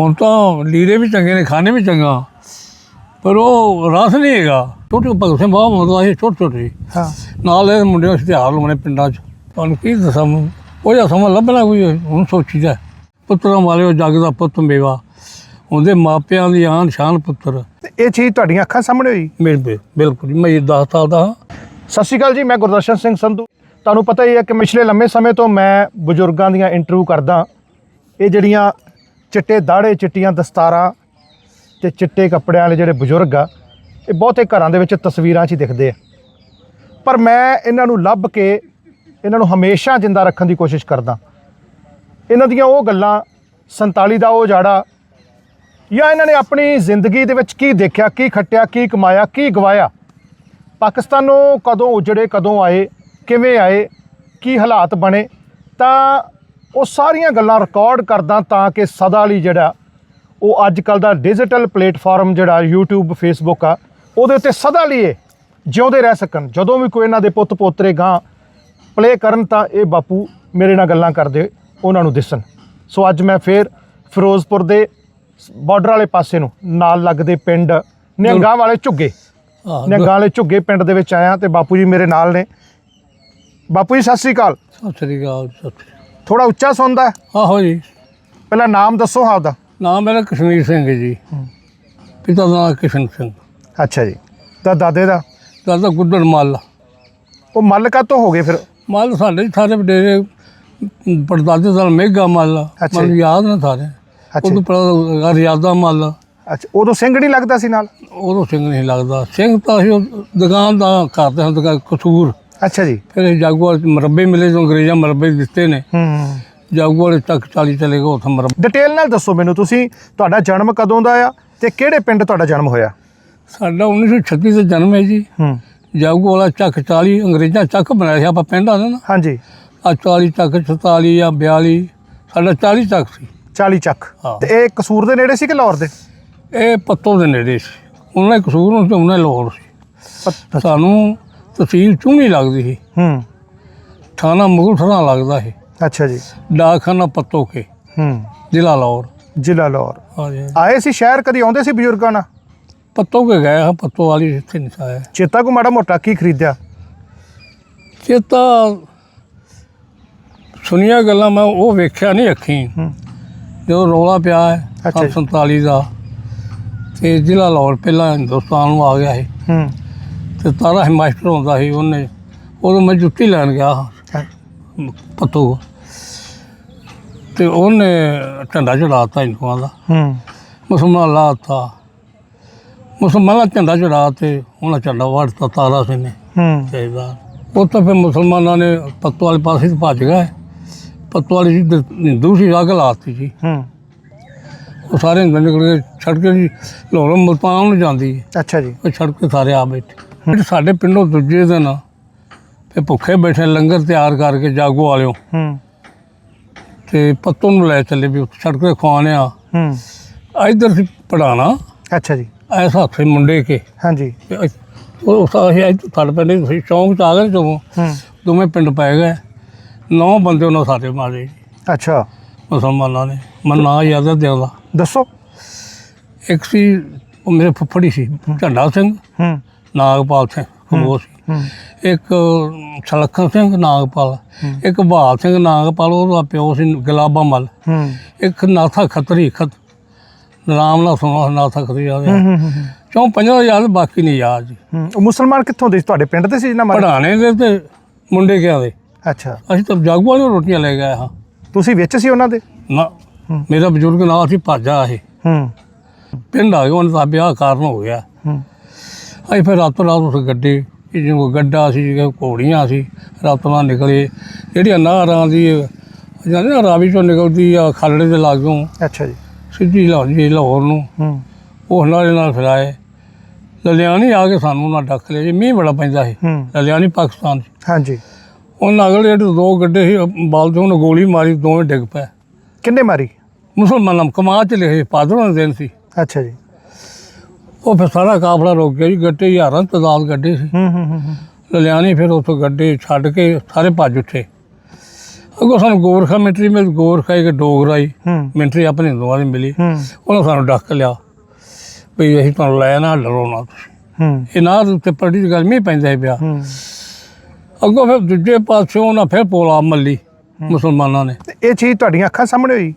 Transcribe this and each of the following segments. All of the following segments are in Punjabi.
ਹੁਣ ਤਾਂ ਲੀੜੇ ਵੀ ਚੰਗੇ ਨੇ ਖਾਣੇ ਵੀ ਚੰਗਾ। ਪਰ ਉਹ ਰਸ ਨਹੀਂ ਹੈਗਾ। ਛੋਟੇ ਭਗਤ ਸਿੰਘ ਬਾਬਾ ਹੁੰਦਾ ਸੀ ਛੋਟੇ ਛੋਟੇ। ਹਾਂ। ਨਾਲ ਇਹ ਮੁੰਡੇ ਇਸ਼ਤਿਹਾਰ ਲਾਉਣੇ ਪਿੰਡਾਂ 'ਚ। ਤੁਹਾਨੂੰ ਕੀ ਦੱਸਾਂ ਜਿਹਾ ਸਮਾਂ ਲੱਭਣਾ ਕੋਈ ਹੁਣ ਸੋਚੀਦਾ। ਪੁੱਤਰਾਂ ਵਾਲੇ ਉਹ ਜੱਗ ਦਾ ਪੁੱਤ ਮੇਵਾ। ਉਹਦੇ ਮਾਪਿਆਂ ਦੀ ਆਨ ਸ਼ਾਨ ਪੁੱਤਰ। ਇਹ ਚੀਜ਼ ਤੁਹਾਡੀਆਂ ਅੱਖਾਂ ਸਾਹਮਣੇ ਹੋਈ? ਮੇਰੇ ਬਿਲਕੁਲ ਜੀ, ਮੈਂ 10 ਸਾਲ ਦਾ ਹਾਂ। ਸਤਿ ਸ਼੍ਰੀ ਅਕਾਲ ਜੀ ਮੈਂ ਗੁਰਦਰਸ਼ਨ ਸਿੰਘ ਸੰਧੂ। ਤੁਹਾਨੂੰ ਪਤਾ ਹੀ ਹੈ ਕਿ ਪਿਛਲੇ ਲੰਮੇ ਸਮੇਂ ਤੋਂ ਮੈਂ ਬਜ਼ੁਰਗਾਂ ਦੀਆਂ ਇੰਟਰਵਿਊ ਕਰਦਾ। ਇਹ ਜਿਹੜੀਆਂ ਚਿੱਟੇ ਦਾੜੇ, ਚਿੱਟੀਆਂ ਦਸਤਾਰਾਂ ਤੇ ਚਿੱਟੇ ਕੱਪੜਿਆਂ ਵਾਲੇ ਜਿਹੜੇ ਬਜ਼ੁਰਗ ਆ, ਇਹ ਬਹੁਤੇ ਘਰਾਂ ਦੇ ਵਿੱਚ ਤਸਵੀਰਾਂ 'ਚ ਹੀ ਦਿਖਦੇ ਆ। ਪਰ ਮੈਂ ਇਹਨਾਂ ਨੂੰ ਲੱਭ ਕੇ ਇਹਨਾਂ ਨੂੰ ਹਮੇਸ਼ਾ ਜਿੰਦਾ ਰੱਖਣ ਦੀ ਕੋਸ਼ਿਸ਼ ਕਰਦਾ। ਇਹਨਾਂ ਦੀਆਂ ਉਹ ਗੱਲਾਂ 47 ਦਾ ਉਹ ਜਾੜਾ ਜਾਂ ਇਹਨਾਂ ਨੇ ਆਪਣੀ ਜ਼ਿੰਦਗੀ ਦੇ ਵਿੱਚ ਕੀ ਦੇਖਿਆ, ਕੀ ਖੱਟਿਆ, ਕੀ ਕਮਾਇਆ, ਕੀ ਗਵਾਇਆ? ਪਾਕਿਸਤਾਨੋਂ ਕਦੋਂ ਉਜੜੇ, ਕਦੋਂ ਆਏ, ਕਿਵੇਂ ਆਏ, ਕੀ ਹਾਲਾਤ ਬਣੇ? ਤਾਂ ਉਹ ਸਾਰੀਆਂ ਗੱਲਾਂ ਰਿਕਾਰਡ ਕਰਦਾ ਤਾਂ ਕਿ ਸਦਾ ਲਈ ਜਿਹੜਾ ਉਹ ਅੱਜ ਕੱਲ ਦਾ ਡਿਜੀਟਲ ਪਲੇਟਫਾਰਮ ਜਿਹੜਾ YouTube Facebook ਆ ਉਹਦੇ ਉੱਤੇ ਸਦਾ ਲਈ ਜਿਉਂਦੇ ਰਹਿ ਸਕਣ। ਜਦੋਂ ਵੀ ਕੋਈ ਇਹਨਾਂ ਦੇ ਪੁੱਤ ਪੋਤਰੇ ਗਾਂ ਪਲੇ ਕਰਨ ਤਾਂ ਇਹ ਬਾਪੂ ਮੇਰੇ ਨਾਲ ਗੱਲਾਂ ਕਰਦੇ ਉਹਨਾਂ ਨੂੰ ਦਿਸਣ। ਸੋ ਅੱਜ ਮੈਂ ਫੇਰ ਫਿਰੋਜ਼ਪੁਰ ਦੇ ਬਾਰਡਰ ਵਾਲੇ ਪਾਸੇ ਨੂੰ ਨਾਲ ਲੱਗਦੇ ਪਿੰਡ ਨਿਹੰਗਾਂ ਵਾਲੇ ਝੁੱਗੇ ਨਿਹੰਗਾਂ ਵਾਲੇ ਝੁੱਗੇ ਪਿੰਡ ਦੇ ਵਿੱਚ ਆਇਆ ਤੇ ਬਾਪੂ ਜੀ ਮੇਰੇ ਨਾਲ ਨੇ। ਬਾਪੂ ਜੀ ਸਤਿ ਸ੍ਰੀ ਅਕਾਲ। ਸਤਿ ਸ੍ਰੀ ਅਕਾਲ ਸਤਿ ਸ੍ਰੀ ਥੋੜਾ ਉੱਚਾ ਸੁਣਦਾ ਹੈ? ਆਹੋ ਜੀ। ਪਹਿਲਾਂ ਨਾਮ ਦੱਸੋ ਹਾਂ ਦਾ ਨਾਮ ਮੇਰਾ ਕਸ਼ਮੀਰ ਸਿੰਘ ਹੈ ਜੀ। ਪਿਤਾ ਦਾ ਨਾਮ ਕਿਸ਼ਨ ਸਿੰਘ। ਅੱਛਾ ਜੀ। ਤਾਂ ਦਾਦੇ ਦਾ? ਦਾਦਾ ਗੁੱਦਰ ਮੱਲ। ਉਹ ਮੱਲਕਾ ਤੋਂ ਹੋ ਗਏ ਫਿਰ? ਮੱਲ ਸਾਡੇ ਸਾਰੇ ਵਡੇਰੇ ਪੜਦਾਦੇ ਦਾ ਮੇਗਾ ਮੱਲ। ਅੱਛਾ ਮੈਨੂੰ ਜੀ। ਯਾਦ ਨਾ ਸਾਰੇ। ਅੱਛਾ ਉਦੋਂ ਪੜਾ ਰਿਆਦਾ ਮੱਲ। ਅੱਛਾ ਉਦੋਂ ਸਿੰਘ ਨਹੀਂ ਲੱਗਦਾ ਸੀ ਨਾਲ? ਉਦੋਂ ਸਿੰਘ ਨਹੀਂ ਲੱਗਦਾ। ਸਿੰਘ ਤਾਂ ਅਸੀਂ ਉਹ ਦੁਕਾਨ ਦਾ ਕਰਦੇ ਹਾਂ ਦੁਕਾਨ ਕਸੂਰ। ਅੱਛਾ ਜੀ। ਫਿਰ ਜਾਗੂਵਾਲ ਚ ਮਰੱਬੇ ਮਿਲੇ ਤੋਂ ਅੰਗਰੇਜ਼ਾਂ ਮਰੱਬੇ ਦਿੱਤੇ ਨੇ। ਹੂੰ। ਜਾਗੂਵਾਲ ਤੱਕ 40 ਚਲੇ ਗਏ ਉੱਥੇ ਮਰੱਬੇ ਡਿਟੇਲ ਨਾਲ ਦੱਸੋ ਮੈਨੂੰ ਤੁਸੀਂ ਤੁਹਾਡਾ ਜਨਮ ਕਦੋਂ ਦਾ ਆ ਤੇ ਕਿਹੜੇ ਪਿੰਡ ਤੁਹਾਡਾ ਜਨਮ ਹੋਇਆ? ਸਾਡਾ 1936 ਦਾ ਜਨਮ ਹੈ ਜੀ। ਹੂੰ। ਜਾਗੂਵਾਲਾ ਚੱਕ 40 ਅੰਗਰੇਜ਼ਾਂ ਚੱਕ ਬਣਾਇਆ ਸੀ ਆਪਾਂ ਪਿੰਡ ਆਦੇ ਨਾ। ਹਾਂਜੀ। ਆ 40 ਚੱਕ 44 ਜਾਂ 42 ਸਾਡਾ 40 ਚੱਕ ਸੀ। 40 ਚੱਕ। ਹਾਂ। ਤੇ ਇਹ ਕਸੂਰ ਦੇ ਨੇੜੇ ਸੀ ਕਿ ਲਾਹੌਰ ਦੇ? ਇਹ ਪੱਤੋਂ ਦੇ ਨੇੜੇ ਸੀ। ਉਹਨਾਂ ਦੇ ਕਸੂਰ ਨੂੰ ਤੇ ਉਹਨਾਂ ਦੇ ਲੋੜ ਸੀ। ਸਾਨੂੰ ਤਹਿਸੀਲ ਚੂਣੀ ਲੱਗਦੀ ਸੀ। ਹੂੰ। ਥਾਣਾ ਮੁਗਲਸਰਾਂ ਲੱਗਦਾ ਸੀ। ਅੱਛਾ ਜੀ। ਡਾਕਖਾਨਾ ਪੱਤੋ ਕੇ ਹੂੰ। ਜ਼ਿਲ੍ਹਾ ਲਾਹੌਰ। ਜ਼ਿਲ੍ਹਾ ਲਾਹੌਰ। ਹਾਂਜੀ। ਆਏ ਸੀ ਸ਼ਹਿਰ ਕਦੀ ਆਉਂਦੇ ਸੀ ਬਜ਼ੁਰਗਾਂ ਨਾਲ? ਪੱਤੋ ਕੇ ਗਏ ਹਾਂ ਪੱਤੋ ਵਾਲੀ ਇੱਥੇ ਨਹੀਂ ਸਾਇਆ ਚੇਤਾ ਕੋ ਮਾੜਾ ਮੋਟਾ ਕੀ ਖਰੀਦਿਆ? ਚੇਤਾ ਸੁਣੀਆਂ ਗੱਲਾਂ ਮੈਂ ਉਹ ਵੇਖਿਆ ਨਹੀਂ ਅੱਖੀਂ। ਜਦੋਂ ਰੌਲਾ ਪਿਆ ਹੈ ਅੱਛਾ ਜੀ। 47 ਦਾ ਤੇ ਜ਼ਿਲ੍ਹਾ ਲਾਹੌਰ ਪਹਿਲਾਂ ਹਿੰਦੁਸਤਾਨ ਨੂੰ ਆ ਗਿਆ ਸੀ। ਹੂੰ। ਤੇ ਤਾਰਾ ਹੀ ਮਾਸਟਰ ਹੁੰਦਾ ਸੀ ਉਹਨੇ। ਉਦੋਂ ਮੈਂ ਜੁੱਤੀ ਲੈਣ ਗਿਆ। ਪੱਤੋ। ਕੋਲ। ਤੇ ਉਹਨੇ ਝੰਡਾ ਚੜਾਤਾ ਹਿੰਦੂਆਂ ਦਾ। ਹੂੰ। ਮੁਸਲਮਾਨ ਲਾਤਾ। ਮੁਸਲਮਾਨਾਂ ਦਾ ਝੰਡਾ ਚੜਾ ਤੇ ਉਹਨਾਂ ਝੰਡਾ ਵੜਤਾ ਤਾਰਾ ਸਿੰਘ ਨੇ। ਹੂੰ। ਚਾਹੀਦਾ। ਉਹ ਤਾਂ ਫਿਰ ਮੁਸਲਮਾਨਾਂ ਨੇ ਪੱਤੋ ਵਾਲੇ ਪਾਸੇ ਤੋਂ ਭੱਜ ਗਏ। ਪੱਤੋ ਵਾਲੀ ਜੀ ਦ- ਹਿੰਦੂ ਸੀ ਅੱਗ ਲਾਤੀ ਜੀ ਹੂੰ। ਉਹ ਸਾਰੇ ਹਿੰਦੂ ਨਿਕਲ ਕੇ ਸੜਕ ਜੀ ਲਾਹੌਰੋਂ ਮੁਲਤਾਨ ਨੂੰ ਜਾਂਦੀ। ਹੈ ਅੱਛਾ ਜੀ। ਉਹ ਸੜਕ ਤੇ ਸਾਰੇ ਆ ਬੈਠੇ। ਸਾਡੇ ਪਿੰਡੋਂ ਦੂਜੇ ਦਿਨ ਤੇ ਭੁੱਖੇ ਬੈਠੇ ਲੰਗਰ ਤਿਆਰ ਕਰਕੇ ਜਾਗੋ ਵਾਲਿਓ ਹੂੰ। ਤੇ ਪੱਤੋਂ ਨੂੰ ਲੈ ਚੱਲੇ ਵੀ ਸੜਕ ਤੇ ਖਵਾਣੇ ਆ। ਹੂੰ। ਇਧਰ ਸੀ ਪੜਾਣਾ ਅੱਛਾ ਜੀ। ਐਸਾ ਹੱਥੇ ਮੁੰਡੇ ਕੇ। ਹਾਂਜੀ। ਉਹ ਸਾਹੀ ਅੱਜ ਪਿੰਡ ਤੁਸੀਂ ਚੌਂਕ ਚ ਆ ਗਏ ਜਦੋਂ ਹੂੰ। ਦੋਵੇਂ ਪਿੰਡ ਪੈ ਗਏ। ਨੌ ਬੰਦੇ ਉਹਨਾਂ ਸਾਡੇ ਮਾਰੇ। ਅੱਛਾ। ਮੁਸਲਮਾਨਾਂ ਨੇ। ਮੈਂ ਨਾਂ ਯਾਦ ਦਿਉਂਦਾ ਦੱਸੋ। ਇੱਕ ਸੀ ਉਹ ਮੇਰੇ ਫੁੱਫੜੀ ਸੀ ਝੰਡਾ ਸਿੰਘ। ਹੂੰ। ਨਾਗਪਾਲ ਸਿੰਘ ਉਹ ਸੀ। ਇੱਕ ਸਲੱਖਣ ਸਿੰਘ ਨਾਗਪਾਲ ਇੱਕ ਬਹਾਲ ਸਿੰਘ ਨਾਗਪਾਲ ਉਹਦਾ ਪਿਓ ਸੀ ਗੁਲਾਬਾ ਮਲ। ਇੱਕ ਨਾਥਾ ਖੱਤਰੀ ਖਤ ਨਾਮ ਨਾਲ ਸੁਣਾ ਨਾਥਾ ਖੱਤਰੀ ਹੂੰ, ਚੌਂ ਪੰਜਾਂ ਯਾਦ ਬਾਕੀ ਨਹੀਂ ਯਾਦ ਜੀ। ਉਹ ਮੁਸਲਮਾਨ ਕਿੱਥੋਂ ਦੇ ਸੀ? ਤੁਹਾਡੇ ਪਿੰਡ ਦੇ ਸੀ ਜਿੰਨਾ ਮਾਰੇ ਪੜਾਣੇ ਦੇ ਤੇ ਮੁੰਡੇ ਕਿਆ ਦੇ? ਅੱਛਾ। ਅਸੀਂ ਤਾਂ ਜਾਗੂ ਵਾਲੀਆਂ ਰੋਟੀਆਂ ਲੈ ਗਏ ਹਾਂ। ਤੁਸੀਂ ਵਿੱਚ ਸੀ ਉਹਨਾਂ ਦੇ? ਨਾ। ਮੇਰਾ ਬਜ਼ੁਰਗ ਨਾਲ ਸੀ ਭਾਜਾ ਇਹ ਹੂੰ। ਪਿੰਡ ਆ ਗਿਆ ਉਹਨਾਂ ਦਾ ਵਿਆਹ ਕਾਰਨ ਹੋ ਗਿਆ। ਹੂੰ। ਅਸੀਂ ਫਿਰ ਰਾਤੋਂ ਰਾਤ ਉਸ ਗੱਡੇ ਇਹ ਜਿਵੇਂ ਗੱਡਾ ਸੀ ਜਿਵੇਂ ਘੋੜੀਆਂ ਸੀ ਰਾਤੋਂ ਰਾਤ ਨਿਕਲੇ। ਜਿਹੜੀਆਂ ਨਾਰਾਂ ਦੀ ਜਾਂਦੇ ਨਾ ਰਾਵੀ ਚੋਂ ਨਿਕਲਦੀ ਆ ਖਾਲੜੇ ਦੇ ਲਾਗੋਂ। ਅੱਛਾ ਜੀ। ਸਿੱਧੀ ਲਾਹੌਰ ਲਾਹੌਰ ਨੂੰ। ਹੂੰ। ਉਹ ਨਾਲੇ ਨਾਲ ਫਿਰਾਏ ਲਲਿਆਣੀ ਆ ਕੇ ਸਾਨੂੰ ਨਾ ਡੱਕ ਲਿਆ। ਜੀ ਮੀਂਹ ਬੜਾ ਪੈਂਦਾ ਸੀ। ਲਲਿਆਣੀ ਪਾਕਿਸਤਾਨ 'ਚ। ਹਾਂਜੀ। ਉਹਨਾਂ ਅਗਲੇ ਜਿਹੜੇ ਦੋ ਗੱਡੇ ਸੀ ਬਾਲਦੋਂ ਨੇ ਗੋਲੀ ਮਾਰੀ ਦੋਵੇਂ ਡਿੱਗ ਪਏ। ਕਿੰਨੇ ਮਾਰੀ? ਮੁਸਲਮਾਨਾਂ ਕਮਾ ਚ ਲਿਖੇ ਪਾਦਰਾਂ ਦੇ ਦਿਨ ਸੀ। ਅੱਛਾ ਜੀ। ਉਹ ਫਿਰ ਸਾਰਾ ਕਾਫਲਾ ਰੁਕ ਗਿਆ ਜੀ ਗੱਡੇ ਹਜ਼ਾਰਾਂ ਤਦਾਦ ਗੱਡੇ ਸੀ। ਹੂੰ ਹੂੰ ਹੂੰ। ਲਲਿਆਣੀ ਫਿਰ ਉੱਥੋਂ ਗੱਡੇ ਛੱਡ ਕੇ ਸਾਰੇ ਭੱਜ ਉੱਠੇ। ਅੱਗੋਂ ਸਾਨੂੰ ਗੋਰਖਾ ਮਿਲਟਰੀ ਮਿਲ ਗੋਰਖਾ ਇੱਕ ਡੋਗਰਾ ਹੀ ਹੂੰ। ਮਿਲਟਰੀ ਆਪਣੇ ਹਿੰਦੂਆਂ ਦੀ ਮਿਲੀ। ਉਹਨਾਂ ਸਾਨੂੰ ਡੱਕ ਲਿਆ ਵੀ ਅਸੀਂ ਤੁਹਾਨੂੰ ਲੈ ਨਾ ਡਰੋ ਨਾ ਤੁਸੀਂ। ਇਹ ਨਾ ਦੇ ਉੱਤੇ ਪਰੜੀ ਦੀ ਗੱਲ ਮੀਂਹ ਪੈਂਦਾ ਪਿਆ। ਅੱਗੋਂ ਫਿਰ ਦੂਜੇ ਪਾਸੇ ਉਹਨਾਂ ਫਿਰ ਪੋਲਾ ਮੱਲੀ ਮੁਸਲਮਾਨਾਂ ਨੇ। ਤੇ ਇਹ ਚੀਜ਼ ਤੁਹਾਡੀਆਂ ਅੱਖਾਂ ਸਾਹਮਣੇ ਹੋਈ?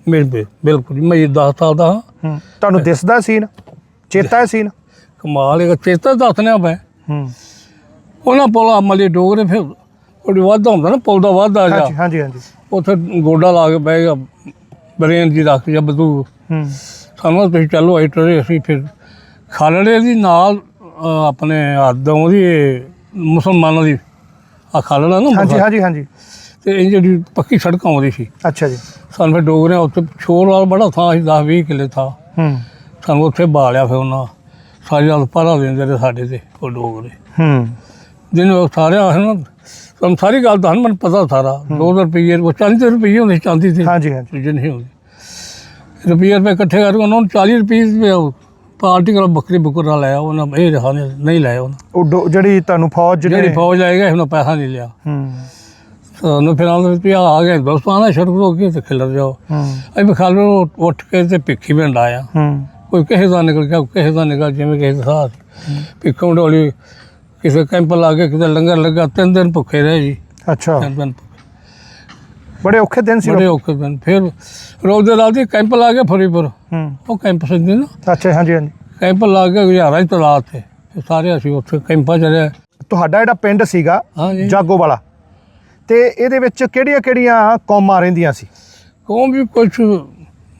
ਬਿਲਕੁਲ ਮੈਂ 10 ਸਾਲ ਦਾ ਹਾਂ। ਤੁਹਾਨੂੰ ਦਿਸਦਾ ਸੀਨ? ਚੇਤਾ ਹੈ ਸੀਨ? ਕਮਾਲ ਇਹ ਚੇਤਾ ਦੱਸਣਿਆ ਪੈ ਹੂੰ। ਉਹਨਾਂ ਪੋਲਾ ਮੱਲੀ ਡੋਗਰੇ ਫਿਰ ਉਹਦੀ ਵਾਧਾ ਹੁੰਦਾ ਨਾ ਪੌਦਾ ਵਾਧਾ ਜਾ। ਹਾਂਜੀ ਹਾਂਜੀ ਹਾਂਜੀ। ਉੱਥੇ ਗੋਡਾ ਲਾ ਕੇ ਬਹਿ ਗਿਆ ਬਰੇਨ ਜੀ ਰੱਖ ਜਾਂ ਬਦੂ। ਹੂੰ। ਸਾਨੂੰ ਤੁਸੀਂ ਚੱਲੋ ਆਈ ਟਰੇ ਅਸੀਂ ਫਿਰ ਖਾਲੜੇ ਦੀ ਨਾਲ ਆਪਣੇ ਹੱਦੋਂ ਦੀ ਮੁਸਲਮਾਨਾਂ ਦੀ। ਆ ਖਾਲੜਾ ਨਾ ਹਾਂਜੀ ਹਾਂਜੀ ਹਾਂਜੀ। ਤੇ ਇਹ ਜਿਹੜੀ ਪੱਕੀ ਸੜਕ ਆਉਂਦੀ ਸੀ। ਅੱਛਾ ਜੀ। ਸਾਨੂੰ ਫਿਰ ਡੋਗਰਿਆਂ ਉੱਥੇ ਛੋਰ ਵਾਲ ਬੜਾ ਥਾਂ ਸੀ 10 20 ਕਿੱਲੇ ਥਾਂ। ਹੂੰ। ਸਾਨੂੰ ਉੱਥੇ ਬਾਲਿਆ ਫਿਰ ਉਹਨਾਂ। ਸਾਰੀ ਰਾਤ ਪਹਿਰਾ ਦਿੰਦੇ ਰਹੇ ਸਾਡੇ ਤੇ ਉਹ ਡੋਗਰੇ ਹੂੰ। ਜਿਹਨੂੰ ਉਹ ਸਾਰੇ ਆਖਣ ਨਾ ਤੁਹਾਨੂੰ ਸਾਰੀ ਗੱਲ ਤਾਂ ਮੈਨੂੰ ਪਤਾ ਸਾਰਾ। 2 ਰੁਪਏ ਉਹ 40 ਰੁਪਏ ਹੁੰਦੇ ਸੀ ਚਾਂਦੀ ਤੇ। ਹਾਂਜੀ ਹਾਂਜੀ। ਚੀਜ਼ ਨਹੀਂ ਹੁੰਦੀ। ਰੁਪਏ ਰੁਪਏ ਇਕੱਠੇ ਕਰਕੇ ਉਹਨਾਂ ਨੂੰ 40 ਰੁਪਏ ਦੇ ਉਹ ਪਾਰਟੀ ਕੋਲ ਬੱਕਰੀ ਬੁਕਰਾ ਲਾਇਆ ਉਹਨਾਂ ਇਹ ਰਹਾ ਨਹੀਂ ਲਾਇਆ ਉਹਨਾਂ ਉਹ ਜਿਹੜੀ ਤੁਹਾਨੂੰ ਫੌਜ ਜਿਹੜੀ ਜਿਹੜੇ ਫੌਜ ਆਏਗਾ ਉਹਨਾਂ ਪੈਸਾ ਨਹੀਂ ਲਿਆ। ਹੂੰ। ਸਾਨੂੰ ਫਿਰ ਆਉਂਦੇ ਵੀ ਆ ਗਏ ਦੋਸਤਾਂ ਸੜਕ ਤੋਂ ਅੱਗੇ ਤੇ ਖਿਲਰ ਜਾਓ। ਹੂੰ। ਅਸੀਂ ਬਖਾਲ ਨੂੰ ਉੱਠ ਕੇ ਤੇ ਭਿੱਖੀ ਪਿੰਡ ਆਇਆ। ਹੂੰ। ਕੋਈ ਕਿਸੇ ਦਾ ਨਿਕਲ ਗਿਆ ਕਿਸੇ ਦਾ ਨਿਕਲ ਜਿਵੇਂ ਕਿਸੇ ਦਾ ਸਾਥ। ਭਿੱਖੋਂ ਡੋਲੀ ਕਿਸੇ ਕੈਂਪ ਲਾ ਕੇ ਕਿਤੇ ਲੰਗਰ ਲੱਗਾ ਤਿੰਨ ਦਿਨ ਭੁੱਖੇ ਰਹੇ ਜੀ। ਅੱਛਾ। ਤਿੰਨ ਦਿਨ। ਬੜੇ ਔਖੇ ਦਿਨ ਸੀ। ਬੜੇ ਔਖੇ ਦਿਨ। ਫਿਰ ਰੋਜ਼ ਦੇ ਰਾਤ ਹੀ ਕੈਂਪ ਲਾ ਕੇ ਫਰੀਪੁਰ। ਹੂੰ। ਉਹ ਕੈਂਪ ਸੰਦੇ ਨਾ। ਅੱਛਾ ਹਾਂਜੀ ਹਾਂਜੀ। ਕੈਂਪ ਲਾ ਕੇ ਗੁਜ਼ਾਰਾ ਹੀ ਤਲਾ ਤੇ। ਸਾਰੇ ਅਸੀਂ ਉੱਥੇ ਕੈਂਪਾਂ ਚ ਰਹੇ। ਤੁਹਾਡਾ ਜਿਹੜਾ ਪਿੰਡ ਸੀਗਾ ਜਾਗੋ ਵਾਲਾ ਤੇ ਇਹਦੇ ਵਿੱਚ ਕਿਹੜੀਆਂ ਕਿਹੜੀਆਂ ਕੌਮਾਂ ਰਹਿੰਦੀਆਂ ਸੀ? ਕੌਮ ਵੀ ਕੁਛ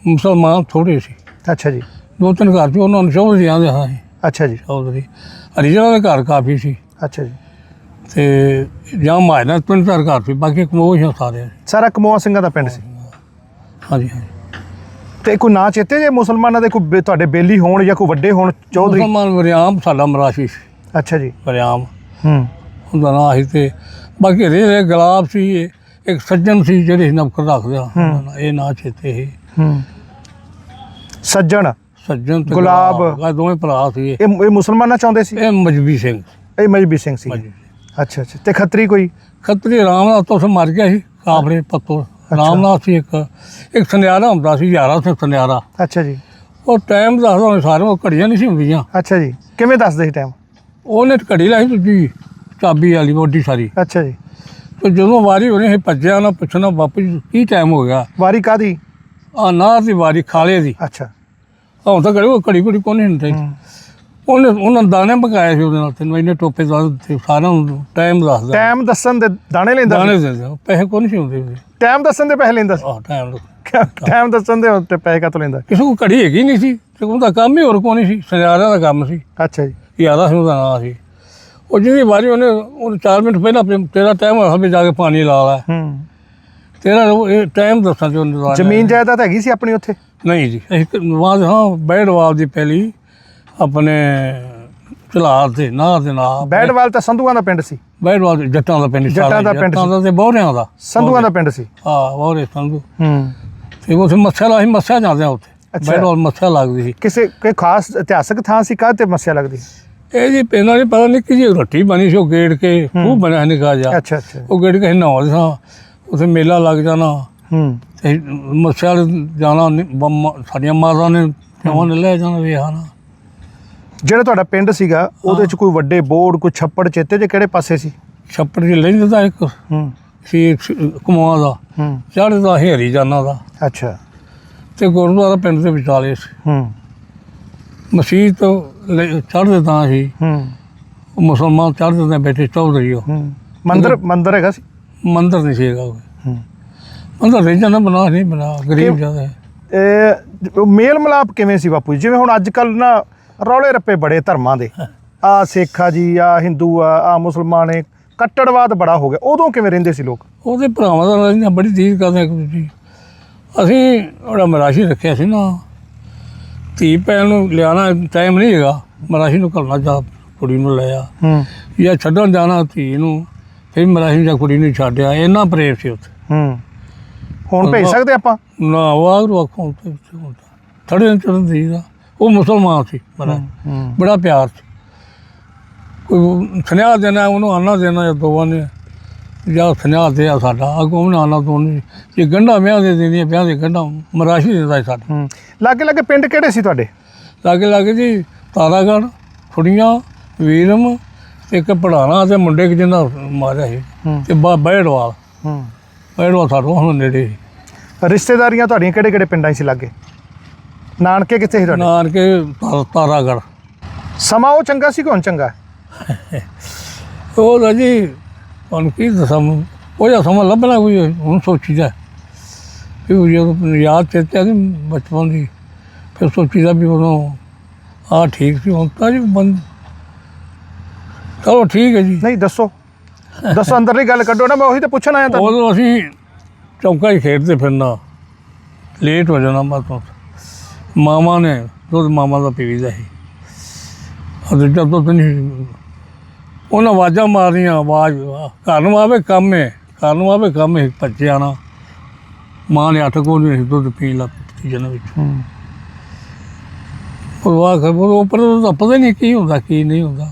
ਮੁਸਲਮਾਨ ਥੋੜੇ ਸੀ। ਅੱਛਾ ਜੀ। ਦੋ ਤਿੰਨ ਘਰ ਸੀ ਉਹਨਾਂ ਨੂੰ ਚੌਧਰੀ ਆਂਦੇ ਹਾਂ ਅਸੀਂ, ਅੱਛਾ ਜੀ। ਚੌਧਰੀ ਹਰੀਜਨਾਂ ਦੇ ਘਰ ਕਾਫੀ ਸੀ। ਅੱਛਾ ਜੀ। ਤੇ ਜਾਂ ਮਾਇਨਾ ਤਿੰਨ ਚਾਰ ਘਰ ਸੀ ਬਾਕੀ ਕਮੋਹ ਹੀ ਸਾਰੇ। ਸਾਰਾ ਕਮੋਆ ਸਿੰਘਾਂ ਦਾ ਪਿੰਡ ਸੀ। ਹਾਂਜੀ ਹਾਂਜੀ ਤੇ ਕੋਈ ਨਾਂ ਚੇਤੇ ਜੇ ਮੁਸਲਮਾਨਾਂ ਦੇ ਕੋਈ ਬੇ- ਤੁਹਾਡੇ ਬੇਲੀ ਹੋਣ ਜਾਂ ਕੋਈ ਵੱਡੇ ਹੋਣ ਚੌਧਰੀ? ਮੁਸਲਮਾਨ ਵਰਿਆਮ ਸਾਡਾ ਮਰਾਸ਼ੀ ਸੀ। ਅੱਛਾ ਜੀ। ਵਰਿਆਮ। ਹੂੰ। ਉਹਦਾ ਨਾਂ ਸੀ ਤੇ ਬਾਕੀ ਰੇ ਗੁਲਾਬ ਸੀ ਇਹ ਇੱਕ ਸੱਜਣ ਸੀ ਜਿਹੜੇ ਨੌਕਰ ਰੱਖਦੇ ਆ। ਇਹ ਨਾਂ ਚੇਤੇ ਸੀ। ਹੂੰ। ਸੱਜਣ? ਸੱਜਣ ਤੇ ਗੁਲਾਬ। ਆਹ ਦੋਵੇਂ ਭਰਾ ਸੀ ਇਹ। ਇਹ ਇਹ ਮੁਸਲਮਾਨਾਂ ਚਾਹੁੰਦੇ ਸੀ? ਇਹ ਮਜਬੀ ਸਿੰਘ। ਇਹ ਮਜਬੀ ਸਿੰਘ ਸੀ। ਮਜਬੀ ਅੱਛਾ ਅੱਛਾ। ਤੇ ਖੱਤਰੀ ਕੋਈ? ਖੱਤਰੀ ਰਾਮਨਾਥ ਤੋਂ ਮਰ ਗਿਆ ਸੀ ਕਾਫਰੇ ਪੱਤੋ ਰਾਮਨਾਥ ਸੀ ਇੱਕ। ਇੱਕ ਸੁਨਿਆਰਾ ਹੁੰਦਾ ਸੀ ਯਾਰਾ ਸਿੰਘ ਸੁਨਿਆਰਾ। ਅੱਛਾ ਜੀ। ਉਹ ਟਾਈਮ ਦੱਸਦਾ ਹੁੰਦਾ ਸਾਰੇ ਉਹ ਘੜੀਆਂ ਨਹੀਂ ਸੀ ਹੁੰਦੀਆਂ। ਅੱਛਾ ਜੀ। ਕਿਵੇਂ ਦੱਸਦੇ ਸੀ ਟਾਈਮ ਉਹਨੇ ਘੜੀ ਲਾਈ ਦੂਜੀ ਚਾਬੀ ਵਾਲੀ ਵੱਡੀ ਸਾਰੀ। ਅੱਛਾ ਜੀ। ਤੇ ਜਦੋਂ ਵਾਰੀ ਹੋਣੀ ਸੀ ਭੱਜਿਆ ਨਾ ਪੁੱਛਣਾ ਬਾਪੂ ਜੀ ਕੀ ਟਾਈਮ ਹੋ ਗਿਆ? ਵਾਰੀ ਕਾਦੀ ਆ ਨਾ ਦੀ ਵਾਰੀ ਖਾਲੇ ਦੀ। ਅੱਛਾ। ਹੁਣ ਤਾਂ ਘੜੀ ਉਹ ਘੜੀ ਨਹੀਂ ਹੁੰਦੀ ਹੂੰ। ਉਹਨੇ ਉਹਨਾਂ ਦਾਣੇ ਪਕਾਏ ਸੀ ਉਹਦੇ ਨਾਲ ਤੈਨੂੰ ਇੰਨੇ ਟੋਪੇ ਦਾ ਨੂੰ ਟਾਈਮ ਦੱਸਦਾ। ਟਾਈਮ ਦੱਸਣ ਦੇ ਦਾਣੇ ਲੈਂਦਾ ਦਾਣੇ ਉਹ ਪੈਸੇ ਕੋਈ ਨਹੀਂ ਸੀ ਹੁੰਦੇ ਉਹਦੇ ਟਾਈਮ ਦੱਸਣ ਦੇ ਪੈਸੇ ਲੈਂਦਾ ਸੀ? ਆਹ ਟਾਈਮ ਟਾਈਮ ਦੱਸਣ ਦੇ ਉੱਤੇ ਪੈਸੇ ਕਾਤੋਂ ਲੈਂਦਾ? ਕਿਸੇ ਕੋ ਘੜੀ ਹੈਗੀ ਨਹੀਂ ਸੀ ਤੇ ਉਹਦਾ ਕੰਮ ਹੀ ਹੋਰ ਕੋਈ ਨਹੀਂ ਸੀ ਸੁਨਿਆਰਿਆਂ ਦਾ ਕੰਮ ਸੀ। ਅੱਛਾ ਜੀ। ਯਾਰਾ ਸਿੰਘ ਦਾ ਨਾਂ ਸੀ। ਉਹ ਜਿਹਦੀ ਵਾਰੀ ਉਹਨੇ ਉਹ 4 ਮਿੰਟ ਪਹਿਲਾਂ ਤੇਰਾ ਟਾਈਮ ਹੋਇਆ ਵੀ ਜਾ ਕੇ ਪਾਣੀ ਲਾ ਲੈ ਹੂੰ। ਤੇਰਾ ਇਹ ਟਾਈਮ ਦੱਸਾਂ ਲਾ ਜ਼ਮੀਨ ਜਾਇਦਾਦ ਹੈਗੀ ਸੀ ਆਪਣੀ ਉੱਥੇ? ਨਹੀਂ ਜੀ। ਅਸੀਂ ਵਾਦ ਹਾਂ ਬੈੜਵਾਲ ਦੀ ਪਹਿਲੀ ਆਪਣੇ ਚਲਾਰ ਦੇ ਨਾਂ ਦੇ ਨਾਂ ਬੈੜਵਾਲ ਤਾਂ ਸੰਧੂਆਂ ਦਾ ਪਿੰਡ ਸੀ। ਬੈੜਵਾਲ ਦੇ ਜੱਟਾਂ ਦਾ ਪਿੰਡ ਜੱਟਾਂ ਸਾਰਾ ਦਾ ਪਿੰਡ ਜੱਟਾਂ ਦਾ ਤੇ ਬਹੁਰਿਆਂ ਦਾ। ਸੰਧੂਆਂ ਦਾ ਪਿੰਡ ਸੀ। ਹਾਂ ਬਹੁਰੇ ਸੰਧੂ। ਹੂੰ। ਤੇ ਉੱਥੇ ਮੱਛਾ ਲਾ ਅਸੀਂ ਮੱਛਾ ਜਾਂਦੇ ਆ ਉੱਥੇ। ਅੱਛਾ। ਬੈੜਵਾਲ ਮੱਛਾ ਲੱਗਦੀ ਸੀ। ਕਿਸੇ ਕੋਈ ਖਾਸ ਇਤਿਹਾਸਕ ਥਾਂ ਸੀ ਕਾਹ ਤੇ ਮੱਸਿਆ ਲੱਗਦੀ ਇਹ ਜੀ ਇਹਨਾਂ ਨੇ ਪਤਾ ਨਹੀਂ ਕਿ ਜੀ ਰੋਟੀ ਬਣੀ ਸੀ ਉਹ ਗੇੜ ਕੇ ਖੂਬ ਬਣਿਆ ਨਿਕਾ ਜਾ ਅੱਛਾ ਅੱਛਾ। ਉਹ ਗੇੜ ਕੇ ਨਹਾਉਂਦੇ ਸਾਂ। ਉੱਥੇ ਮੇਲਾ ਲੱਗ ਜਾਣਾ। ਹੂੰ। ਤੇ ਜਾਣਾ ਨੀ- ਬੰਮ- ਸਾਡੀਆਂ ਮਾਰਾਂ ਨੇ ਕਿਉਂ ਨੇ ਲੈ ਜਾਣਾ ਵੇਖਾ ਨਾ। ਜਿਹੜਾ ਤੁਹਾਡਾ ਪਿੰਡ ਸੀਗਾ ਉਹਦੇ ਚ ਕੋਈ ਵੱਡੇ ਬੋਰਡ ਕੋਈ ਛੱਪੜ ਚੇਤੇ ਜੇ ਕਿਹੜੇ ਪਾਸੇ ਸੀ? ਛੱਪੜ ਜੀ ਲੈਂਦੇ ਦਾ ਇੱਕ। ਹੂੰ। ਸੀ ਕਮਾਂ ਦਾ। ਹੂੰ। ਚੜ੍ਹਦਾ ਹੇਰੀ ਜਾਨਾ ਦਾ। ਅੱਛਾ। ਤੇ ਗੁਰਦੁਆਰਾ ਪਿੰਡ ਦੇ ਵਿਚਾਲੇ ਸੀ। ਹੂੰ। ਮਸੀਤ ਚੜ੍ਹਦੇ ਤਾਂ ਸੀ। ਹੂੰ। ਉਹ ਮੁਸਲਮਾਨ ਚੜ੍ਹਦੇ ਤਾਂ ਬੈਠੇ ਚੌਧਰੀ ਉਹ। ਹੂੰ। ਮੰਦਰ ਮੰਦਰ ਹੈਗਾ ਸੀ? ਮੰਦਰ ਨਹੀਂ ਸੀਗਾ ਕੋਈ ਹੂੰ। ਮੰਦਰ ਰਹਿ ਨਾ ਬਣਾ ਨਹੀਂ ਬਣਾ ਗਰੀਬ? ਜ਼ਿਆਦਾ ਇਹ ਮੇਲ ਮਿਲਾਪ ਕਿਵੇਂ ਸੀ ਬਾਪੂ ਜੀ? ਜਿਵੇਂ ਹੁਣ ਅੱਜ ਕੱਲ ਨਾ ਰੌਲੇ ਰੱਪੇ ਬੜੇ ਧਰਮਾਂ ਦੇ। ਆ ਸਿੱਖ ਆ ਜੀ ਆ ਹਿੰਦੂ ਆ ਆ ਮੁਸਲਮਾਨ ਏ ਕੱਟੜਵਾਦ ਬੜਾ ਹੋ ਗਿਆ। ਉਦੋਂ ਕਿਵੇਂ ਰਹਿੰਦੇ ਸੀ ਲੋਕ? ਉਹਦੇ ਭਰਾਵਾਂ ਦਾ ਰਹਿੰਦਾ ਬੜੀ ਦੀਦ ਕਰਦੇ ਇੱਕ ਦੂਜੀ। ਅਸੀਂ ਉਹਦਾ ਮਰਾਸ਼ੀ ਰੱਖਿਆ ਸੀ ਨਾ। ਧੀ ਭੈਣ ਨੂੰ ਲਿਆਣਾ ਟਾਈਮ ਨਹੀਂ ਹੈਗਾ। ਮਰਾਸ਼ੀ ਨੂੰ ਘੱਲਣਾ ਜਾ ਕੁੜੀ ਨੂੰ ਲਿਆ ਹੂੰ। ਜਾਂ ਛੱਡਣ ਜਾਣਾ ਧੀ ਨੂੰ ਫਿਰ ਮਰਾਸ਼ੀ ਜਾਂ ਕੁੜੀ ਨੂੰ ਛੱਡਿਆ ਇੰਨਾ ਪ੍ਰੇਮ ਸੀ ਉੱਥੇ। ਹੂੰ। ਹੁਣ ਭੇਜ ਸਕਦੇ ਆਪਾਂ? ਨਾ ਵਾਗਰੂ ਅੱਖੋਂ ਤੇ ਥੜੇ ਨੂੰ ਚੜਨ ਦੀ ਦਾ ਉਹ ਮੁਸਲਮਾਨ ਸੀ ਬੜਾ ਪਿਆਰ ਸੀ। ਕੋਈ ਸੁਨੇਹਾ ਦੇਣਾ ਉਹਨੂੰ ਆਨਾ ਦੇਣਾ ਜਾਂ ਦੋਵਾਂ ਨੇ। ਜਾਂ ਸੁਨੇਹਾ ਆ ਸਾਡਾ। ਅੱਗੋਂ ਨਾ ਨਾ। ਤੋਂ ਜੇ ਗੰਢਾ ਵਿਆਹ ਦੇ ਦਿੰਦੀਆਂ ਵਿਆਹ ਦੇ ਗੰਢਾ ਮਰਾਸ਼ੀ ਦਿੰਦਾ ਸੀ ਸਾਡਾ। ਲਾਗੇ ਲਾਗੇ ਪਿੰਡ ਕਿਹੜੇ ਸੀ ਤੁਹਾਡੇ? ਲਾਗੇ ਲਾਗੇ ਜੀ ਤਾਰਾਗੜ੍ਹ ਫੁੜੀਆਂ ਵੀਰਮ ਤੇ ਇੱਕ ਪੜਾਣਾ ਤੇ ਮੁੰਡੇ ਕਿ ਜਿਹਨਾਂ ਮਾਰਿਆ ਸੀ। ਤੇ ਬਾ ਬੈੜਵਾਲ ਹੂੰ। ਬੈੜਵਾਲ ਸਾਡੋਂ ਹੁਣ ਨੇੜੇ ਸੀ ਰਿਸ਼ਤੇਦਾਰੀਆਂ ਤੁਹਾਡੀਆਂ ਕਿਹੜੇ ਕਿਹੜੇ ਪਿੰਡਾਂ 'ਚ ਸੀ ਲਾਗੇ? ਨਾਨਕੇ ਕਿੱਥੇ ਸੀ ਤੁਹਾਡੇ? ਨਾਨਕੇ ਤਾ- ਤਾਰਾਗੜ੍ਹ। ਸਮਾਂ ਉਹ ਚੰਗਾ ਸੀ ਕਿ ਹੁਣ ਚੰਗਾ? ਉਹ ਤਾਂ ਜੀ ਤੁਹਾਨੂੰ ਕੀ ਦੱਸਾਂ ਮੈਂ, ਉਹ ਜਿਹਾ ਸਮਾਂ ਲੱਭਣਾ ਕੋਈ ਹੁਣ ਸੋਚੀਦਾ। ਵੀ ਉਹ ਜਦੋਂ ਯਾਦ ਚੇਤੇ ਆ ਬਚਪਨ ਦੀ ਫਿਰ ਸੋਚੀਦਾ ਵੀ ਉਦੋਂ ਆ ਠੀਕ ਸੀ ਹੁਣ ਤਾਂ ਜੀ ਬੰਦ। ਚਲੋ ਠੀਕ ਹੈ ਜੀ। ਨਹੀਂ ਦੱਸੋ। ਦੱਸੋ ਅੰਦਰਲੀ ਗੱਲ ਕੱਢੋ ਨਾ ਮੈਂ ਉਹੀ ਤਾਂ ਪੁੱਛਣ ਆਇਆ ਤਾਂ ਉਦੋਂ ਅਸੀਂ ਚੌਂਕਾ ਹੀ ਖੇਡਦੇ ਫਿਰਨਾ। ਲੇਟ ਹੋ ਜਾਣਾ ਬਸ। ਮਾਮਾ ਨੇ ਦੁੱਧ ਮਾਮਾ ਦਾ ਪੀਵੀਦਾ ਸੀ। ਅਤੇ ਜਦ ਤੋਂ ਨਹੀਂ ਉਹਨਾਂ ਆਵਾਜ਼ਾਂ ਮਾਰਨੀਆਂ ਆਵਾਜ਼ ਘਰ ਨੂੰ ਆਵੇ ਕੰਮ ਹੈ ਘਰ ਨੂੰ ਆਵੇ ਕੰਮ ਹੈ ਬੱਚੇ ਆਣਾ ਮਾਂ ਨੇ ਅੱਠ ਕੋਲ ਨਹੀਂ ਦੁੱਧ ਪੀਣ ਲੱਗ ਪਈ ਜਨ ਵਿੱਚ। ਉਹ ਵਾਹ ਉਹ ਉੱਪਰ ਤਾਂ ਪਤਾ ਨਹੀਂ ਕੀ ਹੁੰਦਾ ਕੀ ਨਹੀਂ ਹੁੰਦਾ।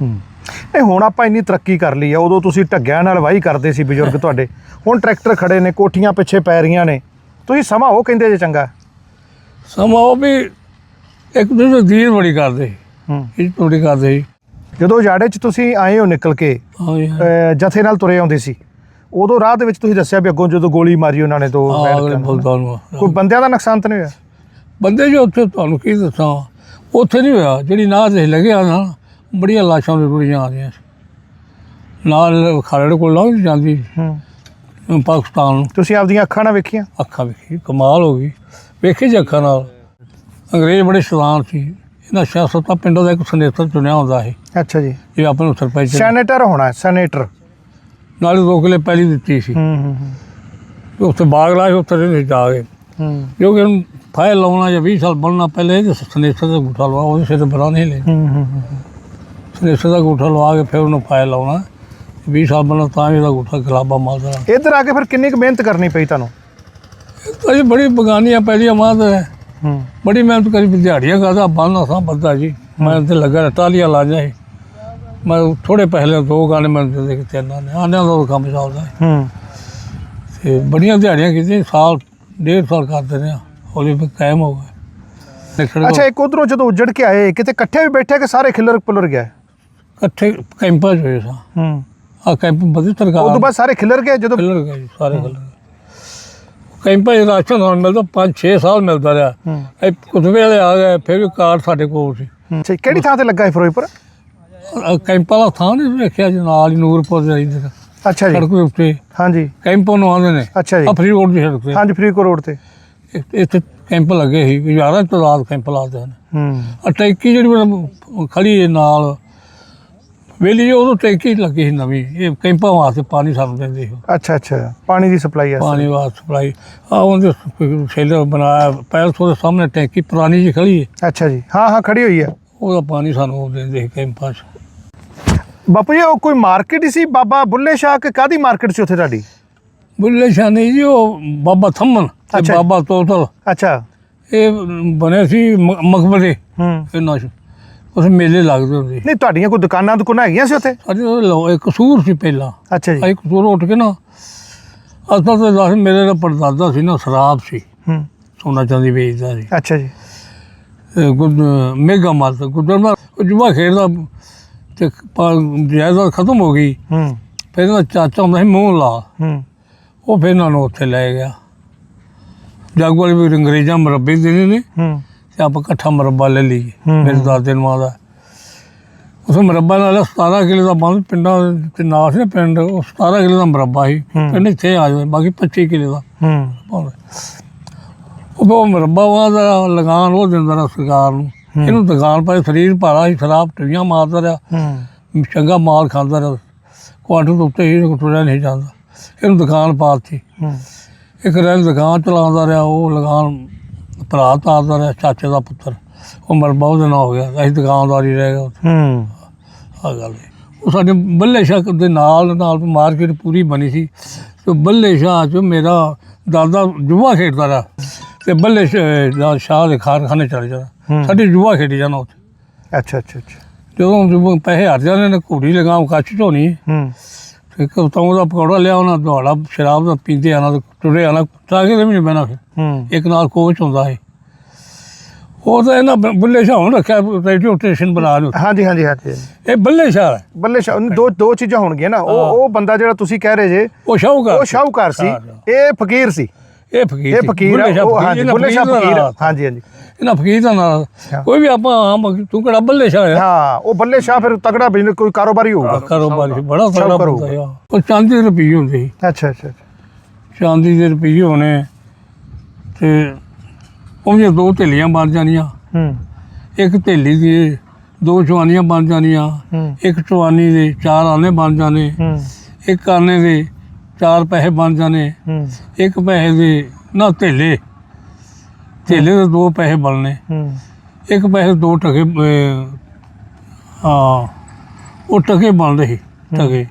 ਹੂੰ। ਇਹ ਹੁਣ ਆਪਾਂ ਇੰਨੀ ਤਰੱਕੀ ਕਰ ਲਈ ਆ ਉਦੋਂ ਤੁਸੀਂ ਢੱਗਿਆਂ ਨਾਲ ਵਾਹੀ ਕਰਦੇ ਸੀ ਬਜ਼ੁਰਗ ਤੁਹਾਡੇ। ਹੁਣ ਟਰੈਕਟਰ ਖੜੇ ਨੇ ਕੋਠੀਆਂ ਪਿੱਛੇ ਪੈ ਰਹੀਆਂ ਨੇ। ਤੁਸੀਂ ਸਮਾਂ ਉਹ ਕਹਿੰਦੇ ਜੇ ਚੰਗਾ। ਸਮਾਂ ਉਹ ਵੀ ਇੱਕ ਦੂਜੇ ਦੀਰ ਬੜੀ ਕਰਦੇ। ਹੂੰ। ਇਹ ਬੜੀ ਕਰਦੇ ਸੀ। ਜਦੋਂ ਜਾੜੇ 'ਚ ਤੁਸੀਂ ਆਏ ਹੋ ਨਿਕਲ ਕੇ ਜਥੇ ਨਾਲ ਤੁਰੇ ਆਉਂਦੇ ਸੀ ਉਦੋਂ ਰਾਹ ਦੇ ਵਿੱਚ ਤੁਸੀਂ ਦੱਸਿਆ ਵੀ ਅੱਗੋਂ ਜਦੋਂ ਗੋਲੀ ਮਾਰੀ ਉਹਨਾਂ ਨੇ ਨੂੰ ਕੋਈ ਬੰਦਿਆਂ ਦਾ ਨੁਕਸਾਨ ਤਾਂ ਨਹੀਂ ਹੋਇਆ? ਬੰਦੇ ਜੋ ਉੱਥੇ ਤੁਹਾਨੂੰ ਕੀ ਦੱਸਾਂ ਉੱਥੇ ਨਹੀਂ ਹੋਇਆ। ਜਿਹੜੀ ਨਾਹ ਤੇ ਲੱਗਿਆ ਨਾ ਬੜੀਆਂ ਲਾਸ਼ਾਂ ਦੇ ਰੁੜੀਆਂ ਆ ਰਹੀਆਂ ਸੀ ਨਾਲ ਖਰੜ ਕੋਲ ਲੰਘ ਜਾਂਦੀ ਹੂੰ। ਪਾਕਿਸਤਾਨ ਨੂੰ। ਤੁਸੀਂ ਆਪਦੀਆਂ ਅੱਖਾਂ ਨਾਲ ਵੇਖੀਆਂ? ਅੱਖਾਂ ਵੇਖੀ ਕਮਾਲ ਹੋ ਗਈ। ਵੇਖੀ ਜੀ ਅੱਖਾਂ ਨਾਲ। ਅੰਗਰੇਜ਼ ਬੜੇ ਸ਼ੈਤਾਨ ਸੀ। ਇਹਨਾਂ ਸਿਆਸਤਾਂ ਪਿੰਡਾਂ ਦਾ ਇੱਕ ਸਨੇਤਰ ਚੁਣਿਆ ਹੁੰਦਾ ਸੀ। ਅੱਛਾ ਜੀ। ਇਹ ਆਪਣੇ ਨੂੰ ਸਰਪੰਚ। ਸੈਨੇਟਰ ਹੋਣਾ ਸੈਨੇਟਰ ਨਾਲੇ ਦੋ ਕਿਲੇ ਪਹਿਲੀ ਦਿੱਤੀ ਸੀ। ਹੂੰ ਹੂੰ ਤੇ ਉੱਥੇ ਬਾਗ ਲਾਏ ਉੱਥੇ ਰਹਿੰਦੇ ਜਾ ਕੇ ਹੂੰ। ਕਿਉਂਕਿ ਫਾਇਲ ਲਾਉਣਾ ਜਾਂ 20 ਸਾਲ ਬਣਨਾ ਪਹਿਲੇ ਇਹ ਸਨੇਤਰ ਦਾ ਗੁੱਠਾ ਲਵਾ ਉਹਦੇ ਸਿਰ ਬਰਾ ਨਹੀਂ ਲੈ ਹੂੰ ਹੂੰ। ਸਨੇਸਰ ਦਾ ਗੁੱਠਾ ਲਵਾ ਕੇ ਫਿਰ ਉਹਨੂੰ ਫਾਇਲ ਲਾਉਣਾ। 20 ਸਾਲ ਬਣਨਾ ਤਾਂ ਵੀ ਉਹਦਾ ਗੁੱਠਾ ਗਲਾਬਾ ਮਾਰਦਾ ਇੱਧਰ ਆ ਕੇ ਫਿਰ ਕਿੰਨੀ ਕੁ ਮਿਹਨਤ ਕਰਨੀ ਪਈ ਤੁਹਾਨੂੰ? ਅਜੇ ਬੜੀ ਬਗਾਨੀਆਂ ਪਹਿਲੀਆਂ ਮਾਦ ਹੈ। ਹੂੰ। ਬੜੀ ਮਿਹਨਤ ਕਰੀ ਦਿਹਾੜੀਆਂ ਕਰਦਾ ਬੰਨਾ ਸਾਂ ਬੱਦਾ ਜੀ। ਮੈਂ ਤੇ ਲੱਗਾ ਟਾਲੀਆਂ ਲਾ ਜਾਏ ਮੈਂ ਥੋੜੇ ਪਹਿਲੇ ਦੋ ਗਾਣੇ ਮੈਂ ਦੇ ਕੇ ਤਿੰਨਾਂ ਨੇ ਆਨਿਆਂ ਦਾ ਕੰਮ ਚੱਲਦਾ ਹੈ। ਹੂੰ। ਤੇ ਬੜੀਆਂ ਦਿਹਾੜੀਆਂ ਕੀਤੀਆਂ ਸਾਲ ਡੇਢ ਸਾਲ ਕਰਦੇ ਰਹੇ ਹੌਲੀ ਫਿਰ ਕਾਇਮ ਹੋ ਗਏ। ਅੱਛਾ ਇੱਕ ਉਧਰੋਂ ਜਦੋਂ ਉੱਜੜ ਕੇ ਆਏ ਕਿਤੇ ਇਕੱਠੇ ਵੀ ਬੈਠੇ ਕਿ ਸਾਰੇ ਖਿਲਰ ਪੁਲਰ ਗਿਆ? ਇਕੱਠੇ ਕੈਂਪਾਂ 'ਚ ਹੋਏ ਸਾਂ। ਹੂੰ। ਆ ਕੈਂਪ ਬਦੀ ਸਰਕਾਰ ਉਸ ਤੋਂ ਬਾਅਦ ਸਾਰੇ ਖਿਲਰ ਗਏ ਜਦੋਂ? ਖਿਲਰ ਗਏ ਜੀ, ਸਾਰੇ ਖਿਲਰ ਗਏ। ਕੈਂਪਾਂ 'ਚ ਰਾਸ਼ਨ ਹੁਣ ਮਿਲਦਾ 5-6 ਸਾਲ ਮਿਲਦਾ ਰਿਹਾ। ਹੂੰ। ਇਹ ਕੁਤਬੇ ਵਾਲੇ ਆ ਗਏ ਫਿਰ ਵੀ ਕਾਰਡ ਸਾਡੇ ਕੋਲ ਸੀ। ਅੱਛਾ ਕਿਹੜੀ ਥਾਂ ਤੇ ਲੱਗਾ ਹੈ ਫਿਰੋਜ਼ਪੁਰ ਕੈਂਪਾਂ ਦਾ ਥਾਂ ਨਹੀਂ ਵੇਖਿਆ ਜੀ ਨਾਲ ਹੀ ਨੂਰਪੁਰ ਦੇ ਨੇ ਅੱਛਾ ਜੀ। ਸੜਕ ਦੇ ਉੱਤੇ। ਹਾਂਜੀ। ਕੈਂਪ ਨੂੰ ਆਉਂਦੇ ਨੇ। ਅੱਛਾ ਜੀ। ਆ ਫਰੀ ਰੋਡ ਦੀ ਸੜਕ ਤੇ। ਹਾਂਜੀ ਫਰੀਦਕੋਟ ਰੋਡ ਤੇ। ਇੱਥੇ- ਇੱਥੇ ਕੈਂਪ ਲੱਗੇ ਸੀ ਹਜ਼ਾਰਾਂ ਤਾਦਾਦ ਕੈਂਪ ਲਾਦੇ ਹਨ ਹੂੰ। ਆ ਟੈਂਕੀ ਜਿਹੜੀ ਖੜੀ ਹੈ ਨਾਲ। ਵੇਲੀ ਜੀ ਉਦੋਂ ਟੈਂਕੀ ਲੱਗੀ ਸੀ ਨਵੀਂ। ਇਹ ਕੈਂਪਾਂ ਵਾਸਤੇ ਪਾਣੀ ਸਾਨੂੰ ਦਿੰਦੇ ਸੀ। ਅੱਛਾ ਅੱਛਾ। ਪਾਣੀ ਦੀ ਸਪਲਾਈ ਹੈ ਪਾਣੀ ਵਾਸਤੇ ਸਪਲਾਈ। ਆ ਉਹਦੇ ਸ਼ੈਲਰ ਬਣਾਇਆ ਪੈਲਸ ਉਹਦੇ ਸਾਹਮਣੇ ਟੈਂਕੀ ਪੁਰਾਣੀ ਜਿਹੀ ਖੜੀ ਹੈ। ਅੱਛਾ ਜੀ। ਹਾਂ ਹਾਂ ਖੜੀ ਹੋਈ ਹੈ। ਉਹਦਾ ਪਾਣੀ ਸਾਨੂੰ ਉਹ ਦਿੰਦੇ ਸੀ ਕੈਂਪਾਂ 'ਚ। ਬਾਪੂ ਜੀ ਉਹ ਕੋਈ ਮਾਰਕੀਟ ਸੀ? ਬਾਬਾ ਬੁੱਲੇ ਸ਼ਾਹ ਕਿ ਕਾਦੀ ਮਾਰਕੀਟ ਸੀ ਉੱਥੇ ਤੁਹਾਡੀ? ਬੁੱਲੇ ਸ਼ਾਨੀ ਜੀ ਉਹ ਬਾਬਾ ਥੰਮਨ ਤੇ ਅੱਛਾ। ਬਾਬਾ ਤੋਤਲ। ਅੱਛਾ। ਇਹ ਬਣੇ ਸੀ ਮ- ਮਕਬਰੇ। ਹੂੰ। ਇਹਨਾਂ 'ਚ। ਉਸ ਮੇਲੇ ਲੱਗਦੇ ਹੁੰਦੇ ਸੀ। ਨਹੀਂ ਤੁਹਾਡੀਆਂ ਕੋਈ ਦੁਕਾਨਾਂ ਦੁਕਾਨਾਂ ਹੈਗੀਆਂ ਸੀ ਉੱਥੇ? ਸਾਡੇ ਉਹ ਲੋ ਇੱਕ ਕਸੂਰ ਸੀ ਪਹਿਲਾਂ। ਅੱਛਾ ਜੀ। ਇੱਕ ਕਸੂਰ ਉੱਠ ਕੇ ਨਾ ਅਸਲ ਤੇ ਦੱਸ ਮੇਰੇ ਦਾ ਪਰਦਾਦਾ ਸੀ ਨਾ ਸ਼ਰਾਬ ਸੀ। ਹੂੰ। ਸੋਨਾ ਚਾਂਦੀ ਵੇਚਦਾ ਸੀ। ਅੱਛਾ ਜੀ। ਇਹ ਗੁੱਡ ਮੇਗਾ ਮਾਰਦਾ ਗੁੱਦਰ ਮਾਰ ਉਹ ਜੁਆ ਖੇਡਦਾ ਤੇ ਪ- ਜਾਇਦਾਦ ਖਤਮ ਹੋ ਗਈ। ਹੂੰ। ਫਿਰ ਇਹਦਾ ਚਾਚਾ ਹੁੰਦਾ ਸੀ ਮੂੰਹ ਲਾ। ਹੂੰ। ਉਹ ਫਿਰ ਇਹਨਾਂ ਨੂੰ ਉੱਥੇ ਲੈ ਗਿਆ। ਜੱਗ ਵਾਲੇ ਵੀ ਅੰਗਰੇਜ਼ਾਂ ਮਰੱਬੇ ਦੇਣੇ ਨੇ। ਹੂੰ। ਤੇ ਆਪਾਂ ਇਕੱਠਾ ਮਰੱਬਾ ਲੈ ਲਈਏ ਹੂੰ, ਮੇਰੇ ਹੂੰ। ਦਾਦੇ ਨੂੰ ਆਦਾ। ਉਸ ਮਰੱਬਾ ਨਾਲ 17 ਕਿਲੇ ਦਾ ਬੰਦ ਪਿੰਡਾਂ ਤੇ ਨਾਲ ਸੀ ਨਾ ਪਿੰਡ ਉਹ 17 ਕਿਲੇ ਦਾ ਮਰੱਬਾ ਸੀ। ਹੂੰ। ਪਿੰਡ ਇੱਥੇ ਆ ਜਾਵੇ ਬਾਕੀ 25 ਕਿਲੇ ਦਾ। ਹੂੰ। ਉਹ ਮਰੱਬਾ ਦਾ ਲਗਾਨ ਉਹ ਦਿੰਦਾ ਰਿਹਾ ਸਰਕਾਰ ਨੂੰ। ਹੂੰ। ਇਹਨੂੰ ਦੁਕਾਨ ਪਾਏ ਸਰੀਰ ਭਾਰਾ ਸੀ ਸ਼ਰਾਬ ਟੀਆਂ ਮਾਰਦਾ ਰਿਹਾ। ਹੂੰ। ਚੰਗਾ ਮਾਲ ਖਾਂਦਾ ਰਿਹਾ। ਕੁਆਟਰ ਤੋਂ ਉੱਤੇ ਹੀ ਟੁਰਿਆ ਨਹੀਂ ਜਾਂਦਾ। ਇਹਨੂੰ ਦੁਕਾਨ ਪਾਤੀ। ਹੂੰ। ਇੱਕ ਰਹਿ ਦੁਕਾਨ ਚਲਾਉਂਦਾ ਰਿਹਾ ਉਹ ਲਗਾਨ ਭਰਾ ਤਾਰਦਾ ਰਿਹਾ ਚਾਚੇ ਦਾ ਪੁੱਤਰ। ਉਹ ਮਰਬਾ ਉਹਦੇ ਨਾਲ ਹੋ ਗਿਆ ਅਸੀਂ ਦੁਕਾਨਦਾਰੀ ਰਹਿ ਉੱਥੇ। ਹੂੰ। ਆ ਗੱਲ ਹੈ। ਉਹ ਸਾਡੇ ਬੱਲੇ ਸ਼ਾਹ ਦੇ ਨਾਲ ਨਾਲ ਮਾਰਕੀਟ ਪੂਰੀ ਬਣੀ ਸੀ। ਤੇ ਬੱਲੇ ਸ਼ਾਹ ਚ ਮੇਰਾ ਦਾਦਾ ਜੂਆ ਖੇਡਦਾ ਰਿਹਾ। ਤੇ ਬੱਲੇ ਸ਼ਾਹ ਦਾ ਸ਼ਾਹ ਦੇ ਖਾਰਖਾਨੇ ਚਲੇ ਜਾਣਾ ਹੂੰ। ਸਾਡੇ ਜੂਆ ਖੇਡੀ ਜਾਣਾ ਉੱਥੇ। ਅੱਛਾ ਅੱਛਾ ਅੱਛਾ। ਜਦੋਂ ਜਦੋਂ ਪੈਸੇ ਹਰ ਜਾਂਦੇ ਨੇ ਘੋੜੀ ਲਗਾਉ ਕੱਚ ਝੋਣੀ। ਹੂੰ। ਇੱਕ ਤੌਂ ਦਾ ਪਕੌੜਾ ਲਿਆ ਉਹਨਾਂ ਦੁਆੜਾ ਸ਼ਰਾਬ ਦਾ ਪੀਂਦੇ ਆਣਾ ਤੇ ਟੁਰੇ ਆਣਾ ਤਾਂ ਕਿ ਵੀ ਨਹੀਂ ਬਹਿਣਾ ਫਿਰ। ਇੱਕ ਨਾਲ ਕੋਚ ਹੁੰਦਾ ਹੈ ਉਹ ਤਾਂ ਇਹਨਾਂ ਬੁੱਲੇ ਸ਼ਾਹ ਨੂੰ ਰੱਖਿਆ ਰੇਡੀਓ ਸਟੇਸ਼ਨ ਬਣਾ ਨੂੰ ਹਾਂਜੀ ਹਾਂਜੀ ਹਾਂਜੀ। ਇਹ ਬੱਲੇ ਸ਼ਾਹ ਹੈ। ਬੱਲੇ ਸ਼ਾਹ ਦੋ ਦੋ ਚੀਜ਼ਾਂ ਹੋਣਗੀਆਂ ਨਾ। ਉਹ ਉਹ ਬੰਦਾ ਜਿਹੜਾ ਤੁਸੀਂ ਕਹਿ ਰਹੇ ਜੇ ਉਹ ਸ਼ਾਹੂਕਾਰ ਉਹ ਸ਼ਾਹੂਕਾਰ ਸੀ। ਇਹ ਫਕੀਰ ਸੀ। ਇਹ ਫਕੀਰ ਇਹ। ਫਕੀਰ ਬੁੱਲੇ ਆ, ਸ਼ਾਹ ਉਹ ਹਾਂਜੀ ਬੁੱਲੇ ਸ਼ਾਹ ਫਕੀਰ। ਹਾਂਜੀ ਹਾਂਜੀ। ਇਹਨਾਂ ਫਕੀਰ ਦਾ ਹਾਂ। ਕੋਈ ਵੀ ਆਪਾਂ ਆਮ ਤੂੰ ਕਿਹੜਾ ਬੱਲੇ ਸ਼ਾਹ ਹੈ ਹਾਂ ਉਹ ਬੱਲੇ ਸ਼ਾਹ ਫਿਰ ਤਗੜਾ ਬਿਜ਼ਨਸ ਕੋਈ ਕਾਰੋਬਾਰੀ ਹੋਊਗਾ। ਕਾਰੋਬਾਰ ਬੜਾ ਤਗੜਾ ਬੰਦਾ ਆ। ਉਹ ਚਾਂਦੀ ਦੇ ਰੁਪਈਏ ਹੁੰਦੇ ਸੀ। ਅੱਛਾ ਅੱਛਾ ਅੱਛਾ। ਚਾਂਦੀ ਦੇ ਰੁਪਈਏ ਹੋਣੇ ਤੇ ਉਹਦੀਆਂ ਦੋ ਢੇਲੀਆਂ ਬਣ ਜਾਣੀਆਂ। ਹੂੰ। ਇੱਕ ਢੇਲੀ ਦੀ ਦੋ ਚਵਾਨੀਆਂ ਬਣ ਜਾਣੀਆਂ। ਹੂੰ। ਇੱਕ ਚਵਾਨੀ ਦੇ ਚਾਰ ਆਨੇ ਬਣ ਜਾਣੇ। ਹੂੰ। ਇੱਕ ਆਨੇ ਦੇ ਚਾਰ ਪੈਸੇ ਬਣ ਜਾਣੇ। ਹੂੰ। ਇੱਕ ਪੈਸੇ ਦੇ ਨਾ ਢੇਲੇ। ਢੇਲੇ ਦੇ ਦੋ ਪੈਸੇ ਬਣਨੇ ਹੂੰ। ਇੱਕ ਪੈਸੇ ਦੋ ਟਕੇ ਹਾਂ ਉਹ ਟਕੇ ਬਣਦੇ ਸੀ ਟਕੇ।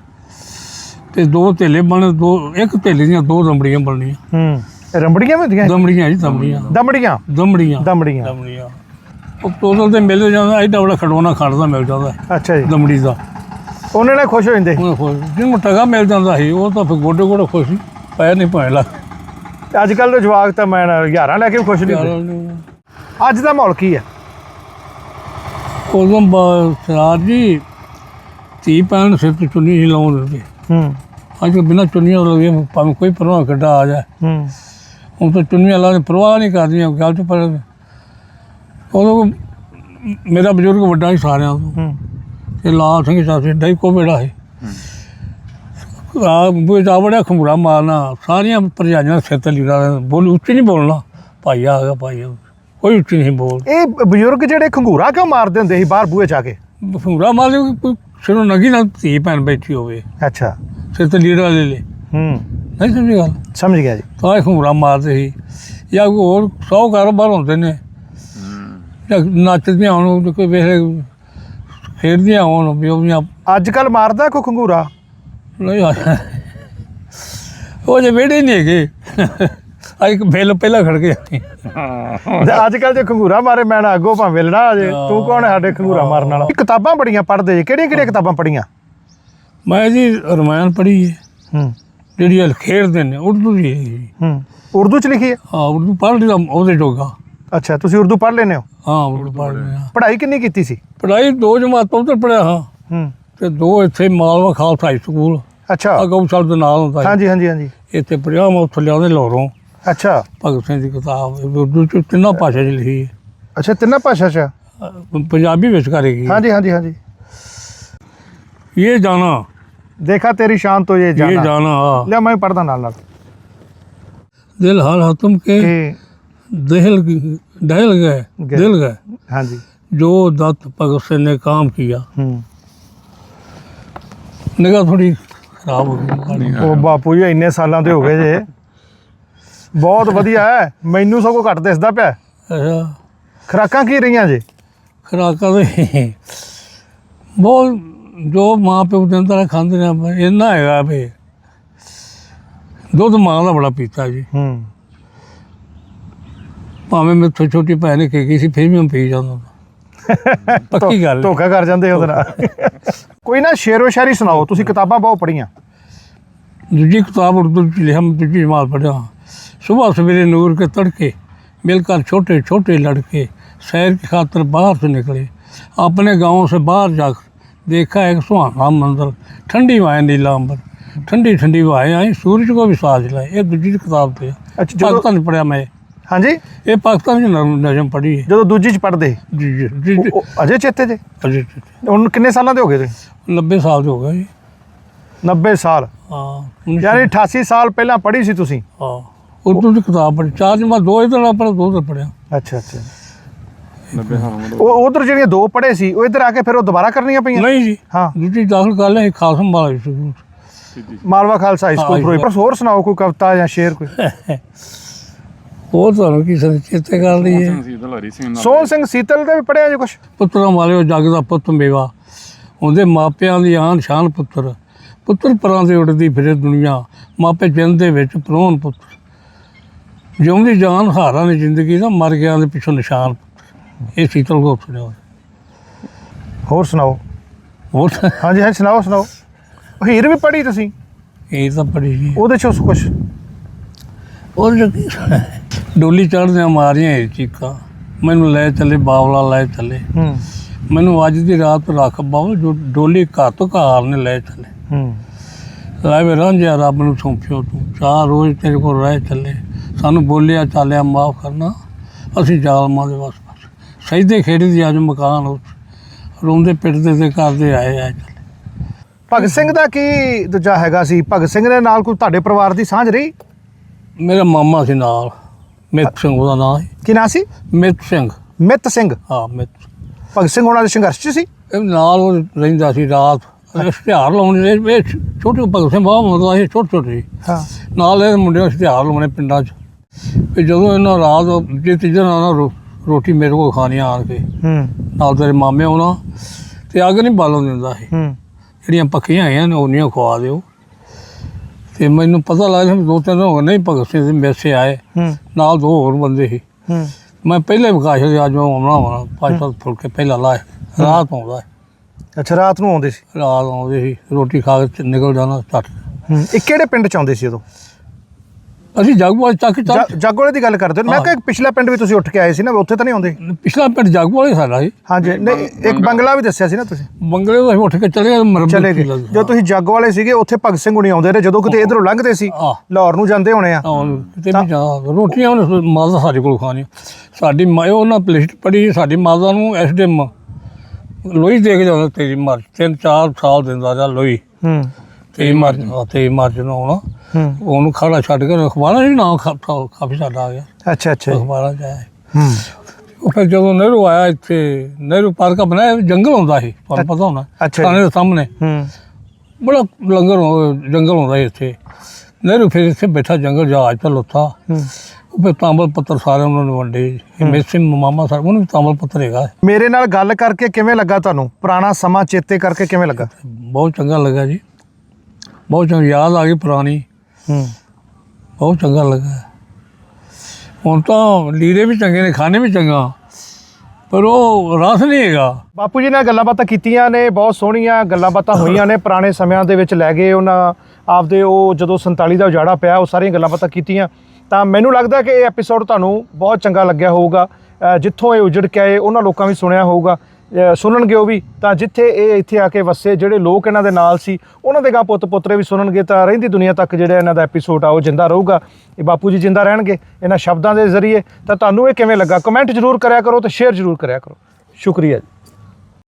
ਤੇ ਦੋ ਢੇਲੇ ਬਣ ਦੋ ਇੱਕ ਢੇਲੇ ਦੀਆਂ ਦੋ ਦਮੜੀਆਂ ਬਣਨੀਆਂ ਹੂੰ। ਰੰਬੜੀਆਂ ਵੀ ਹੁੰਦੀਆਂ? ਦਮੜੀਆਂ ਜੀ ਦਮੜੀਆਂ। ਦਮੜੀਆਂ? ਦਮੜੀਆਂ। ਦਮੜੀਆਂ। ਦਮੜੀਆਂ। ਉਹ ਟੋਟਲ ਤੇ ਮਿਲ ਜਾਂਦਾ ਐਡਾ ਬੜਾ ਖੜੋਣਾ ਖੜਦਾ ਮਿਲ ਜਾਂਦਾ। ਅੱਛਾ ਜੀ। ਦਮੜੀ ਦਾ। ਉਹਨਾਂ ਨੇ ਖੁਸ਼ ਹੋ ਜਾਂਦੇ। ਜਿਹਨੂੰ ਟਗਾ ਮਿਲ ਜਾਂਦਾ ਸੀ ਉਹ ਤਾਂ ਫਿਰ ਗੋਡੇ ਗੋਡੇ ਖੁਸ਼ ਸੀ। ਪੈਰ ਨਹੀਂ ਭਾਵੇਂ ਲੱਗ ਅੱਜ ਕੱਲ ਦੇ ਜਵਾਕ ਤਾਂ ਮੈਂ ਨਾ ਹਜ਼ਾਰਾਂ ਲੈ ਕੇ ਵੀ ਖੁਸ਼ ਨਹੀਂ ਹੁੰਦੇ। ਅੱਜ ਦਾ ਮਾਹੌਲ ਕੀ ਹੈ? ਉਦੋਂ ਬਾ- ਸਰਦਾਰ ਜੀ ਧੀ ਪੈਣ ਸਿਰ ਤੇ ਚੁੰਨੀ ਹੀ ਲਾਉਣ ਦਿੰਦੇ ਹੂੰ। ਅੱਜ ਕੱਲ੍ਹ ਬਿਨਾਂ ਚੁੰਨੀਆਂ ਲੱਗੇ ਭਾਵੇਂ ਕੋਈ ਪਰਵਾਹ ਕੱਢਾ ਆ ਜਾਏ। ਹੂੰ। ਹੁਣ ਤਾਂ ਚੁੰਨੀਆਂ ਲਾ ਕੇ ਪਰਵਾਹ ਨਹੀਂ ਕਰਦੀਆਂ ਗੱਲ ਚ ਪਰ ਉਦੋਂ ਮੇਰਾ ਬਜ਼ੁਰਗ ਵੱਡਾ ਹੀ ਸਾਰਿਆਂ ਤੋਂ। ਹੂੰ। ਤੇ ਲਾਲ ਸਿੰਘ ਸਾਸੀ ਡਾਈ ਕੋ ਬੇੜਾ ਹੈ। ਆ ਬੁਏ ਦਾ ਬੜਾ ਖੰਗੂਰਾ ਮਾਰਨਾ ਸਾਰੀਆਂ ਪਰਜਾਈਆਂ ਸਿਰ ਤੇ ਲੀੜਾ ਬੋਲ ਉੱਚੀ ਨਹੀਂ ਬੋਲਣਾ। ਭਾਈ ਆ ਗਿਆ ਭਾਈ ਆ। ਕੋਈ ਉੱਚੀ ਨਹੀਂ ਬੋਲ। ਇਹ ਬਜ਼ੁਰਗ ਜਿਹੜੇ ਖੰਗੂਰਾ ਕਿਉਂ ਮਾਰਦੇ ਹੁੰਦੇ ਸੀ ਬਾਹਰ ਬੂਹੇ ਜਾ ਕੇ? ਖੰਗੂਰਾ ਮਾਰ ਲਿਓ ਕੋਈ ਸਿਰੋਂ ਨਗੀ ਨਾਲ ਧੀ ਭੈਣ ਬੈਠੀ ਹੋਵੇ। ਅੱਛਾ। ਸਿਰ ਤੇ ਲੀੜਾ ਲੈ ਲੈ। ਹੂੰ। ਨਹੀਂ ਸਮਝੀ ਗੱਲ? ਸਮਝ ਗਿਆ ਜੀ। ਤਾਂ ਇਹ ਖੰਗੂਰਾ ਮਾਰਦੇ ਸੀ। ਜਾਂ ਕੋਈ ਹੋਰ ਸੌ ਕਾਰੋਬਾਰ ਹੁੰਦੇ ਨੇ। ਜਾਂ ਨੱਚਦੀਆਂ ਹੋਣ ਕੋਈ ਵੇਲੇ ਖੇਡਦੀਆਂ ਹੋਣ ਵੀ ਉਹਦੀਆਂ ਅੱਜ ਕੱਲ ਮਾਰਦਾ ਕੋਈ ਖੰਗੂਰਾ? ਨਹੀਂ ਆਇਆ ਉਹ ਜੇ ਵੇੜੇ ਨਹੀਂ ਹੈਗੇ। ਆ ਇੱਕ ਬਿੱਲ ਪਹਿਲਾਂ ਖੜ ਗਿਆ ਤੇ ਅੱਜ ਕੱਲ ਜੇ ਖੰਗੂਰਾ ਮਾਰੇ ਮੈਂ ਨਾ ਅੱਗੋਂ ਭਾਵੇਂ ਵੇਲਣਾ ਆ ਜੇ ਤੂੰ ਕੌਣ ਹੈ ਸਾਡੇ ਖੰਗੂਰਾ ਮਾਰਨ ਵਾਲਾ? ਕਿਤਾਬਾਂ ਬੜੀਆਂ ਪੜ੍ਹਦੇ ਜੇ। ਕਿਹੜੀਆਂ ਕਿਹੜੀਆਂ ਕਿਤਾਬਾਂ ਪੜ੍ਹੀਆਂ? ਮੈਂ ਜੀ ਰਮਾਇਣ ਪੜ੍ਹੀ ਹੈ ਹੂੰ। ਜਿਹੜੀ ਖੇਡਦੇ ਨੇ ਉਰਦੂ ਦੀ ਹੈ ਜੀ। ਹੂੰ। ਉਰਦੂ ਚ ਲਿਖੀ ਹੈ ਹਾਂ ਉਰਦੂ ਪੜ੍ਹ ਲਿਆ ਉਹਦੇ ਜੋਗਾ ਅੱਛਾ ਤੁਸੀਂ ਉਰਦੂ ਪੜ੍ਹ ਲੈਨੇ ਹੋ? ਹਾਂ ਉਰਦੂ ਪੜ੍ਹ ਲਿਆ ਪੜ੍ਹਾਈ ਕਿੰਨੀ ਕੀਤੀ ਸੀ? ਪੜ੍ਹਾਈ ਦੋ ਜਮਾਤਾਂ ਉੱਤੇ ਪੜ੍ਹਿਆ ਹਾਂ। ਹੂੰ। ਤੇ ਦੋ ਇੱਥੇ ਮਾਲਵਾ ਖਾਲਸਾ ਹਾਈ ਸਕੂਲ। ਅੱਛਾ ਆ ਗਊਸ਼ਾਲਾ ਦੇ ਨਾਲ ਹੁੰਦਾ ਸੀ। ਹਾਂਜੀ ਹਾਂਜੀ ਹਾਂਜੀ ਇੱਥੇ ਪੜ੍ਹਿਆ ਮੈਂ ਉੱਥੇ ਲਿਆਉਂਦੇ ਲੋਰੋਂ ਅੱਛਾ ਭਗਤ ਸਿੰਘ ਦੀ ਕਿਤਾਬ ਉਰਦੂ ਚ ਤਿੰਨਾਂ ਭਾਸ਼ਾ 'ਚ ਲਿਖੀ ਹੈ ਅੱਛਾ ਤਿੰਨਾਂ ਭਾਸ਼ਾ ਚ ਆ? ਅ, ਪੰਜਾਬੀ ਵਿੱਚ ਕਰੇਗੀ ਹਾਂਜੀ ਹਾਂਜੀ ਹਾਂਜੀ ਇਹ ਜਾਣਾ देखा तेरी शान तो ये ये जाना जाना हाँ। ले मैं पढ़ता नाल नाल दिल हाल हतम के कि दहल दहल गए गए। दिल गए हाँ जी जो दत्त भगत सिंह ने काम किया हम्म निगाह थोड़ी ਖਰਾਬ ਹੋ ਗਈ ਉਹ ਬਾਪੂ ਜੀ ਇੰਨੇ ਸਾਲਾਂ ਤੇ ਹੋ ਗਏ ਜੇ। ਬਹੁਤ ਵਧੀਆ ਹੈ। ਮੈਨੂੰ ਸਗੋਂ ਘੱਟ ਦਿਸਦਾ ਪਿਆ। ਅੱਛਾ। ਖਰਾਕਾਂ ਕੀ ਰਹੀਆਂ ਜੇ? ਖਰਾਕਾਂ ਬਹੁਤ ਜੋ ਮਾਂ ਪਿਓ ਦਿੰਦਾ ਨਾ ਖਾਂਦੇ ਨੇ ਇੰਨਾ ਹੈਗਾ ਵੀ ਦੁੱਧ ਮਾਂ ਦਾ ਬੜਾ ਪੀਤਾ ਜੀ। ਹੂੰ। ਭਾਵੇਂ ਮੈਂ ਛੋਟੀ ਛੋਟੀ ਭੈਣ ਨੇ ਕੀ ਕੀ ਸੀ ਫਿਰ ਵੀ ਪੀ ਜਾਂਦਾ। ਪੱਕੀ ਗੱਲ ਧੋਖਾ ਕਰ ਜਾਂਦੇ ਉਹਦੇ ਕੋਈ ਨਾ ਸ਼ੇਰੋ ਸ਼ਾਇਰੀ ਸੁਣਾਓ ਤੁਸੀਂ ਕਿਤਾਬਾਂ ਬਹੁਤ ਪੜ੍ਹੀਆਂ ਦੂਜੀ ਕਿਤਾਬ ਉਰਦੂ ਚ ਲਿਖਮ ਦੂਜੀ ਮਾਲ ਪੜਿਆ सुबह सवेरे नूर के तड़के मिलकर छोटे छोटे लड़के शहर की खातर बाहर से निकले अपने गाँव से बाहर जाकर देखा एक सुहाना मंदिर ठंडी वाएँ नीला अंबर ठंडी ठंडी वाएँ आई सूरज को भी साथ लाए ये दूजी किताब थी अच्छा पाकिस्तान पढ़िया मैं हाँ जी ये पाकिस्तान की नजम पढ़ी है जो दूजी पढ़ते जी जी जी अजय चेते जी अजय चेते उन किन्ने साल के हो गए थे 90 ਸਾਲ ਦੇ ਹੋ ਗਏ ਜੀ। 90 ਸਾਲ। ਹਾਂ ਯਾਨੀ 88 ਸਾਲ ਪਹਿਲਾਂ ਪੜ੍ਹੀ ਸੀ ਤੁਸੀਂ? ਹਾਂ ਉਦੋਂ ਦੀ ਕਿਤਾਬ ਪੜ੍ਹੀ। ਚਾਰ ਜਮਾ ਦੋ ਇਧਰ ਆਪਣਾ ਦੋ ਉਧਰ ਪੜਿਆ ਅੱਛਾ ਅੱਛਾ। 90 ਸਾਲ ਉਹ ਉਧਰ ਜਿਹੜੀਆਂ ਦੋ ਪੜ੍ਹੇ ਸੀ ਉਹ ਇਧਰ ਆ ਕੇ ਫਿਰ ਉਹ ਦੁਬਾਰਾ ਕਰਨੀਆਂ ਪਈਆਂ? ਨਹੀਂ ਜੀ। ਹਾਂ। ਦੂਜੀ ਦਾਖਲ ਕਰ ਲਿਆ ਖਾਸ ਮਾਲਾ school Malwa Khalsa high school Ferozepur. ਹੋਰ ਸੁਣਾਓ ਕੋਈ ਕਵਿਤਾ ਜਾਂ ਸ਼ੇਰ ਕੋਈ? ਹੋਰ ਤੁਹਾਨੂੰ ਕੀ ਸੰਚਿਤ ਗੱਲ ਹੈ। ਸੋਹਣ ਸਿੰਘ ਸੀਤਲ ਦੇ ਵੀ ਪੜਿਆ ਜੀ ਕੁਛ? ਪੁੱਤਰਾਂ ਵਾਲਿਓ ਜਗ ਦਾ ਪੁੱਤ ਮੇਵਾ। ਉਹਦੇ ਮਾਪਿਆਂ ਦੀ ਆਨ ਸ਼ਾਨ ਪੁੱਤਰ ਪੁੱਤਰ ਪਰਾਂ ਦੇ ਉੱਡਦੀ ਫਿਰੇ ਦੁਨੀਆ ਮਾਪੇ ਜਿੰਦ ਦੇ ਵਿੱਚ ਪ੍ਰੋਣ ਪੁੱਤਰ। ਜਿਉਂਦੀ ਜਾਨ ਹਾਰਾਂ ਦੀ ਜ਼ਿੰਦਗੀ ਦਾ ਮਰ ਗਿਆ ਦੇ ਪਿੱਛੋਂ ਨਿਸ਼ਾਨ ਇਹ ਸੀਤਲ ਕੋ ਸੁਣਿਆ। ਹੋਰ ਸੁਣਾਓ? ਹੋਰ? ਹਾਂਜੀ ਹਾਂਜੀ ਸੁਣਾਓ ਸੁਣਾਓ। ਹੀਰ ਵੀ ਪੜ੍ਹੀ ਤੁਸੀਂ? ਇਹ ਤਾਂ ਬੜੀ ਜੀ ਉਹਦੇ ਚ ਕੁਛ। ਉਹ ਡੋਲੀ ਚੜ੍ਹਦਿਆਂ ਮਾਰੀਆਂ ਇਹ ਚੀਕਾਂ। ਮੈਨੂੰ ਲੈ ਚੱਲੇ ਬਾਵਲਾ ਲੈ ਚੱਲੇ। ਹੂੰ। ਮੈਨੂੰ ਅੱਜ ਦੀ ਰਾਤ ਰੱਖ ਬਾਬਾ ਜੋ ਡੋਲੀ ਘਰ ਤੋਂ ਘਰ ਨੇ ਲੈ ਚੱਲੇ। ਹੂੰ। ਲੈ ਵੇ ਰਾਂਝਿਆ ਰੱਬ ਨੂੰ ਸੌਂਪਿਓ ਤੂੰ। ਚਾਰ ਰੋਜ਼ ਤੇਰੇ ਕੋਲ ਰਹਿ ਚੱਲੇ। ਸਾਨੂੰ ਬੋਲਿਆ ਚਾਲਿਆ ਮਾਫ ਕਰਨਾ। ਅਸੀਂ ਜ਼ਾਲਮਾਂ ਦੇ ਵਸ ਬਸ। ਸਜਦੇ ਖੇਡਦੇ ਅੱਜ ਮਕਾਨ ਉੱਥੇ। ਰੋਂਦੇ ਪਿੱਟਦੇ ਤੇ ਕਰਦੇ ਆਏ ਆ ਚੱਲੇ। ਭਗਤ ਸਿੰਘ ਦਾ ਕੀ ਦੂਜਾ ਹੈਗਾ ਸੀ? ਭਗਤ ਸਿੰਘ ਦੇ ਨਾਲ ਕੋਈ ਤੁਹਾਡੇ ਪਰਿਵਾਰ ਦੀ ਸਾਂਝ ਰਹੀ? ਮੇਰਾ ਮਾਮਾ ਸੀ ਨਾਲ। ਮਿੱਤ ਸਿੰਘ ਉਹਦਾ ਨਾਮ ਕੀ ਨਾਂ ਸੀ? ਮਿੱਤ ਸਿੰਘ। ਮਿੱਤ ਸਿੰਘ। ਹਾਂ ਮਿੱਤ ਭਗਤ ਸਿੰਘ ਉਹਨਾਂ ਦੇ ਸੰਘਰਸ਼ 'ਚ ਸੀ? ਇਹ ਨਾਲ ਉਹ ਰਹਿੰਦਾ ਸੀ ਰਾਤ। ਇਸ਼ਤਿਹਾਰ ਲਾਉਣੇ ਇਹ ਇਹ ਛੋਟੇ ਭਗਤ ਸਿੰਘ ਬਾਬਾ ਮਰਦਾ ਸੀ ਛੋਟੇ ਛੋਟੇ। ਹਾਂ। ਨਾਲ ਇਹ ਮੁੰਡੇ ਇਸ਼ਤਿਹਾਰ ਲਾਉਣੇ ਪਿੰਡਾਂ 'ਚ। ਤੇ ਜਦੋਂ ਇਹਨਾਂ ਰਾਤ ਜੇ ਤੀਜੇ ਨਾਲ ਰੋਟੀ ਮੇਰੇ ਕੋਲ ਖਾਣੀਆਂ ਆਣ ਕੇ। ਹੂੰ। ਨਾਲ ਤੇਰੇ ਮਾਮੇ ਆਉਣਾ ਤੇ ਅੱਗ ਨਹੀਂ ਬਾਲਣ ਦਿੰਦਾ ਸੀ ਹੂੰ। ਜਿਹੜੀਆਂ ਪੱਕੀਆਂ ਆਈਆਂ ਨੇ ਉਹਨੀਆਂ ਖਵਾ ਦਿਓ। ਤੇ ਮੈਨੂੰ ਪਤਾ ਲੱਗਦਾ ਵੀ ਦੋ ਤਿੰਨ ਹੋ ਨਹੀਂ ਭਗਤ ਸਿੰਘ ਦੇ ਮੈਸੇ ਆਏ। ਨਾਲ ਦੋ ਹੋਰ ਬੰਦੇ ਸੀ। ਹੂੰ। ਮੈਂ ਪਹਿਲੇ ਵਿਕਾਸ ਦੇ ਅੱਜ ਉਹ ਆਉਣਾ ਹੋਣਾ ਪੰਜ ਸੱਤ ਫੁਲਕੇ ਪਹਿਲਾਂ ਲਾਏ ਰਾਤ ਆਉਂਦਾ ਅੱਛਾ ਰਾਤ ਨੂੰ ਆਉਂਦੇ ਸੀ? ਰਾਤ ਆਉਂਦੇ ਸੀ ਰੋਟੀ ਖਾ ਕੇ ਨਿਕਲ ਜਾਣਾ ਹੂੰ ਇਹ ਕਿਹੜੇ ਪਿੰਡ 'ਚ ਆਉਂਦੇ ਸੀ ਉਦੋਂ? ਅਸੀਂ ਜਗਵਾਲ ਚੱਕ ਚੱਕ ਜਾ- ਜਾਗੋਲੇ ਦੀ ਗੱਲ ਕਰਦੇ ਹੋ। ਮੈਂ। ਕਿਹਾ ਇੱਕ ਪਿਛਲਾ ਪਿੰਡ ਵੀ ਤੁਸੀਂ ਉੱਠ ਕੇ ਆਏ ਸੀ ਨਾ ਉੱਥੇ ਤਾਂ ਨਹੀਂ ਆਉਂਦੇ? ਪਿਛਲਾ ਪਿੰਡ ਜਗਵਾਲ ਹੀ ਸਾਡਾ ਸੀ। ਹਾਂਜੀ ਨਹੀਂ ਇੱਕ ਬੰਗਲਾ ਵੀ ਦੱਸਿਆ ਸੀ ਨਾ ਤੁਸੀਂ। ਬੰਗਲੇ ਤੋਂ ਅਸੀਂ ਉੱਠ ਕੇ ਚਲੇ ਗਏ ਮਰਮਤ ਚਲੇ ਗਏ। ਜਦੋਂ ਤੁਸੀਂ ਜੱਗ ਵਾਲੇ ਸੀਗੇ ਉੱਥੇ ਭਗਤ ਸਿੰਘ ਹੁਣੀ ਆਉਂਦੇ ਰਹੇ। ਜਦੋਂ ਕਿਤੇ ਇਧਰੋਂ ਲੰਘਦੇ ਸੀ ਲਾਹੌਰ ਨੂੰ ਜਾਂਦੇ ਹੋਣੇ ਆ। ਕਿਤੇ ਵੀ ਜਾ ਰੋਟੀਆਂ ਉਹਨੇ ਮਾਤਾ ਸਾਡੇ ਕੋਲ ਖਾਣੀਆਂ। ਸਾਡੀ ਮਾਂ ਉਹਨਾਂ ਲਿਸਟ ਪੜੀ ਸਾਡੀ ਮਾਤਾ ਨੂੰ ਐਸਡੀਐਮ ਲੋਈ ਦੇ ਕੇ ਜਾਂਦਾ ਤੇਰੀ ਮਰ ਤਿੰਨ ਚਾਰ ਸਾਲ ਦਿੰਦਾ ਜਾ ਲੋਈ ਹੂੰ। ਤੇਰੀ ਮਰ ਤੇਰੀ ਮਰ ਨੂੰ ਆਉਣਾ ਹੂੰ। ਉਹਨੂੰ ਖੜਾ ਛੱਡ ਕੇ ਅਖਬਾਰਾਂ ਵੀ ਨਾ ਕਾਫੀ ਸਾਡਾ ਆ ਗਿਆ। ਅੱਛਾ ਅੱਛਾ ਜੀ। ਅਖਬਾਰਾਂ ਚ ਆਇਆ ਹੂੰ। ਉਹ ਫਿਰ ਜਦੋਂ ਨਹਿਰੂ ਆਇਆ ਇੱਥੇ ਨਹਿਰੂ ਪਾਰਕ ਬਣਾਇਆ ਜੰਗਲ ਹੁੰਦਾ ਸੀ ਤੁਹਾਨੂੰ ਪਤਾ ਹੋਣਾ ਅੱਛਾ ਜੀ। ਥਾਣੇ ਦੇ ਸਾਹਮਣੇ। ਹੂੰ। ਬੜਾ ਲੰਗਰ ਹੋ- ਜੰਗਲ ਹੁੰਦਾ ਸੀ ਇੱਥੇ। ਨਹਿਰੂ ਫਿਰ ਇੱਥੇ ਬੈਠਾ ਜੰਗਲ ਜਹਾਜ਼ ਤੇ ਲੁੱਥਾ ਹੂੰ। ਉਹ ਫਿਰ ਤਾਂਬਲ ਪੱਤਰ ਸਾਰੇ ਉਹਨਾਂ ਨੂੰ ਵੰਡੇ। ਮੇਸੇ ਮਾਮਾ ਸਾਹਿਬ ਉਹਨੂੰ ਵੀ ਤਾਂਬਲ ਪੱਤਰ ਹੈਗਾ। ਮੇਰੇ ਨਾਲ ਗੱਲ ਕਰਕੇ ਕਿਵੇਂ ਲੱਗਾ ਤੁਹਾਨੂੰ? ਪੁਰਾਣਾ ਸਮਾਂ ਚੇਤੇ ਕਰਕੇ ਕਿਵੇਂ ਲੱਗਾ? ਬਹੁਤ ਚੰਗਾ ਲੱਗਾ ਜੀ। ਬਹੁਤ ਚੰਗਾ ਯਾਦ ਆ ਗਈ ਪੁਰਾਣੀ। ਹੂੰ। ਬਹੁਤ ਚੰਗਾ ਲੱਗਾ। ਹੁਣ ਤਾਂ ਲੀੜੇ ਵੀ ਚੰਗੇ ਨੇ ਖਾਣੇ ਵੀ ਚੰਗਾ। ਪਰ ਉਹ ਰਸ ਨਹੀਂ ਹੈਗਾ। ਬਾਪੂ ਜੀ ਨਾਲ ਗੱਲਾਂ ਬਾਤਾਂ ਕੀਤੀਆਂ ਨੇ ਬਹੁਤ ਸੋਹਣੀਆਂ ਗੱਲਾਂ ਬਾਤਾਂ ਹੋਈਆਂ ਨੇ ਪੁਰਾਣੇ ਸਮਿਆਂ ਦੇ ਵਿੱਚ ਲੈ ਗਏ ਉਹਨਾਂ ਆਪਦੇ ਉਹ ਜਦੋਂ 47 ਦਾ ਉਜਾੜਾ ਪਿਆ ਉਹ ਸਾਰੀਆਂ ਗੱਲਾਂ ਬਾਤਾਂ ਕੀਤੀਆਂ। ਤਾਂ ਮੈਨੂੰ ਲੱਗਦਾ ਕਿ ਇਹ ਐਪੀਸੋਡ ਤੁਹਾਨੂੰ ਬਹੁਤ ਚੰਗਾ ਲੱਗਿਆ ਹੋਊਗਾ। ਜਿੱਥੋਂ ਇਹ ਉਜੜ ਕੇ ਆਏ ਉਹਨਾਂ ਲੋਕਾਂ ਵੀ ਸੁਣਿਆ ਹੋਊਗਾ। ਸੁਣਨਗੇ ਉਹ ਵੀ। ਤਾਂ ਜਿੱਥੇ ਇਹ ਇੱਥੇ ਆ ਕੇ ਵਸੇ, ਜਿਹੜੇ ਲੋਕ ਇਹਨਾਂ ਦੇ ਨਾਲ ਸੀ, ਉਹਨਾਂ ਦੇ ਗਾਂ ਪੁੱਤ ਪੁੱਤਰੇ ਵੀ ਸੁਣਨਗੇ ਤਾਂ ਰਹਿੰਦੀ ਦੁਨੀਆ ਤੱਕ ਜਿਹੜਾ ਇਹਨਾਂ ਦਾ ਐਪੀਸੋਡ ਆ, ਉਹ ਜਿੰਦਾ ਰਹੂਗਾ। ਇਹ ਬਾਪੂ ਜੀ ਜਿੰਦਾ ਰਹਿਣਗੇ ਇਹਨਾਂ ਸ਼ਬਦਾਂ ਦੇ ਜ਼ਰੀਏ। ਤਾਂ ਤੁਹਾਨੂੰ ਇਹ ਕਿਵੇਂ ਲੱਗਾ? ਕਮੈਂਟ ਜ਼ਰੂਰ ਕਰਿਆ ਕਰੋ ਤੇ ਸ਼ੇਅਰ ਜ਼ਰੂਰ ਕਰਿਆ ਕਰੋ। ਸ਼ੁਕਰੀਆ ਜੀ।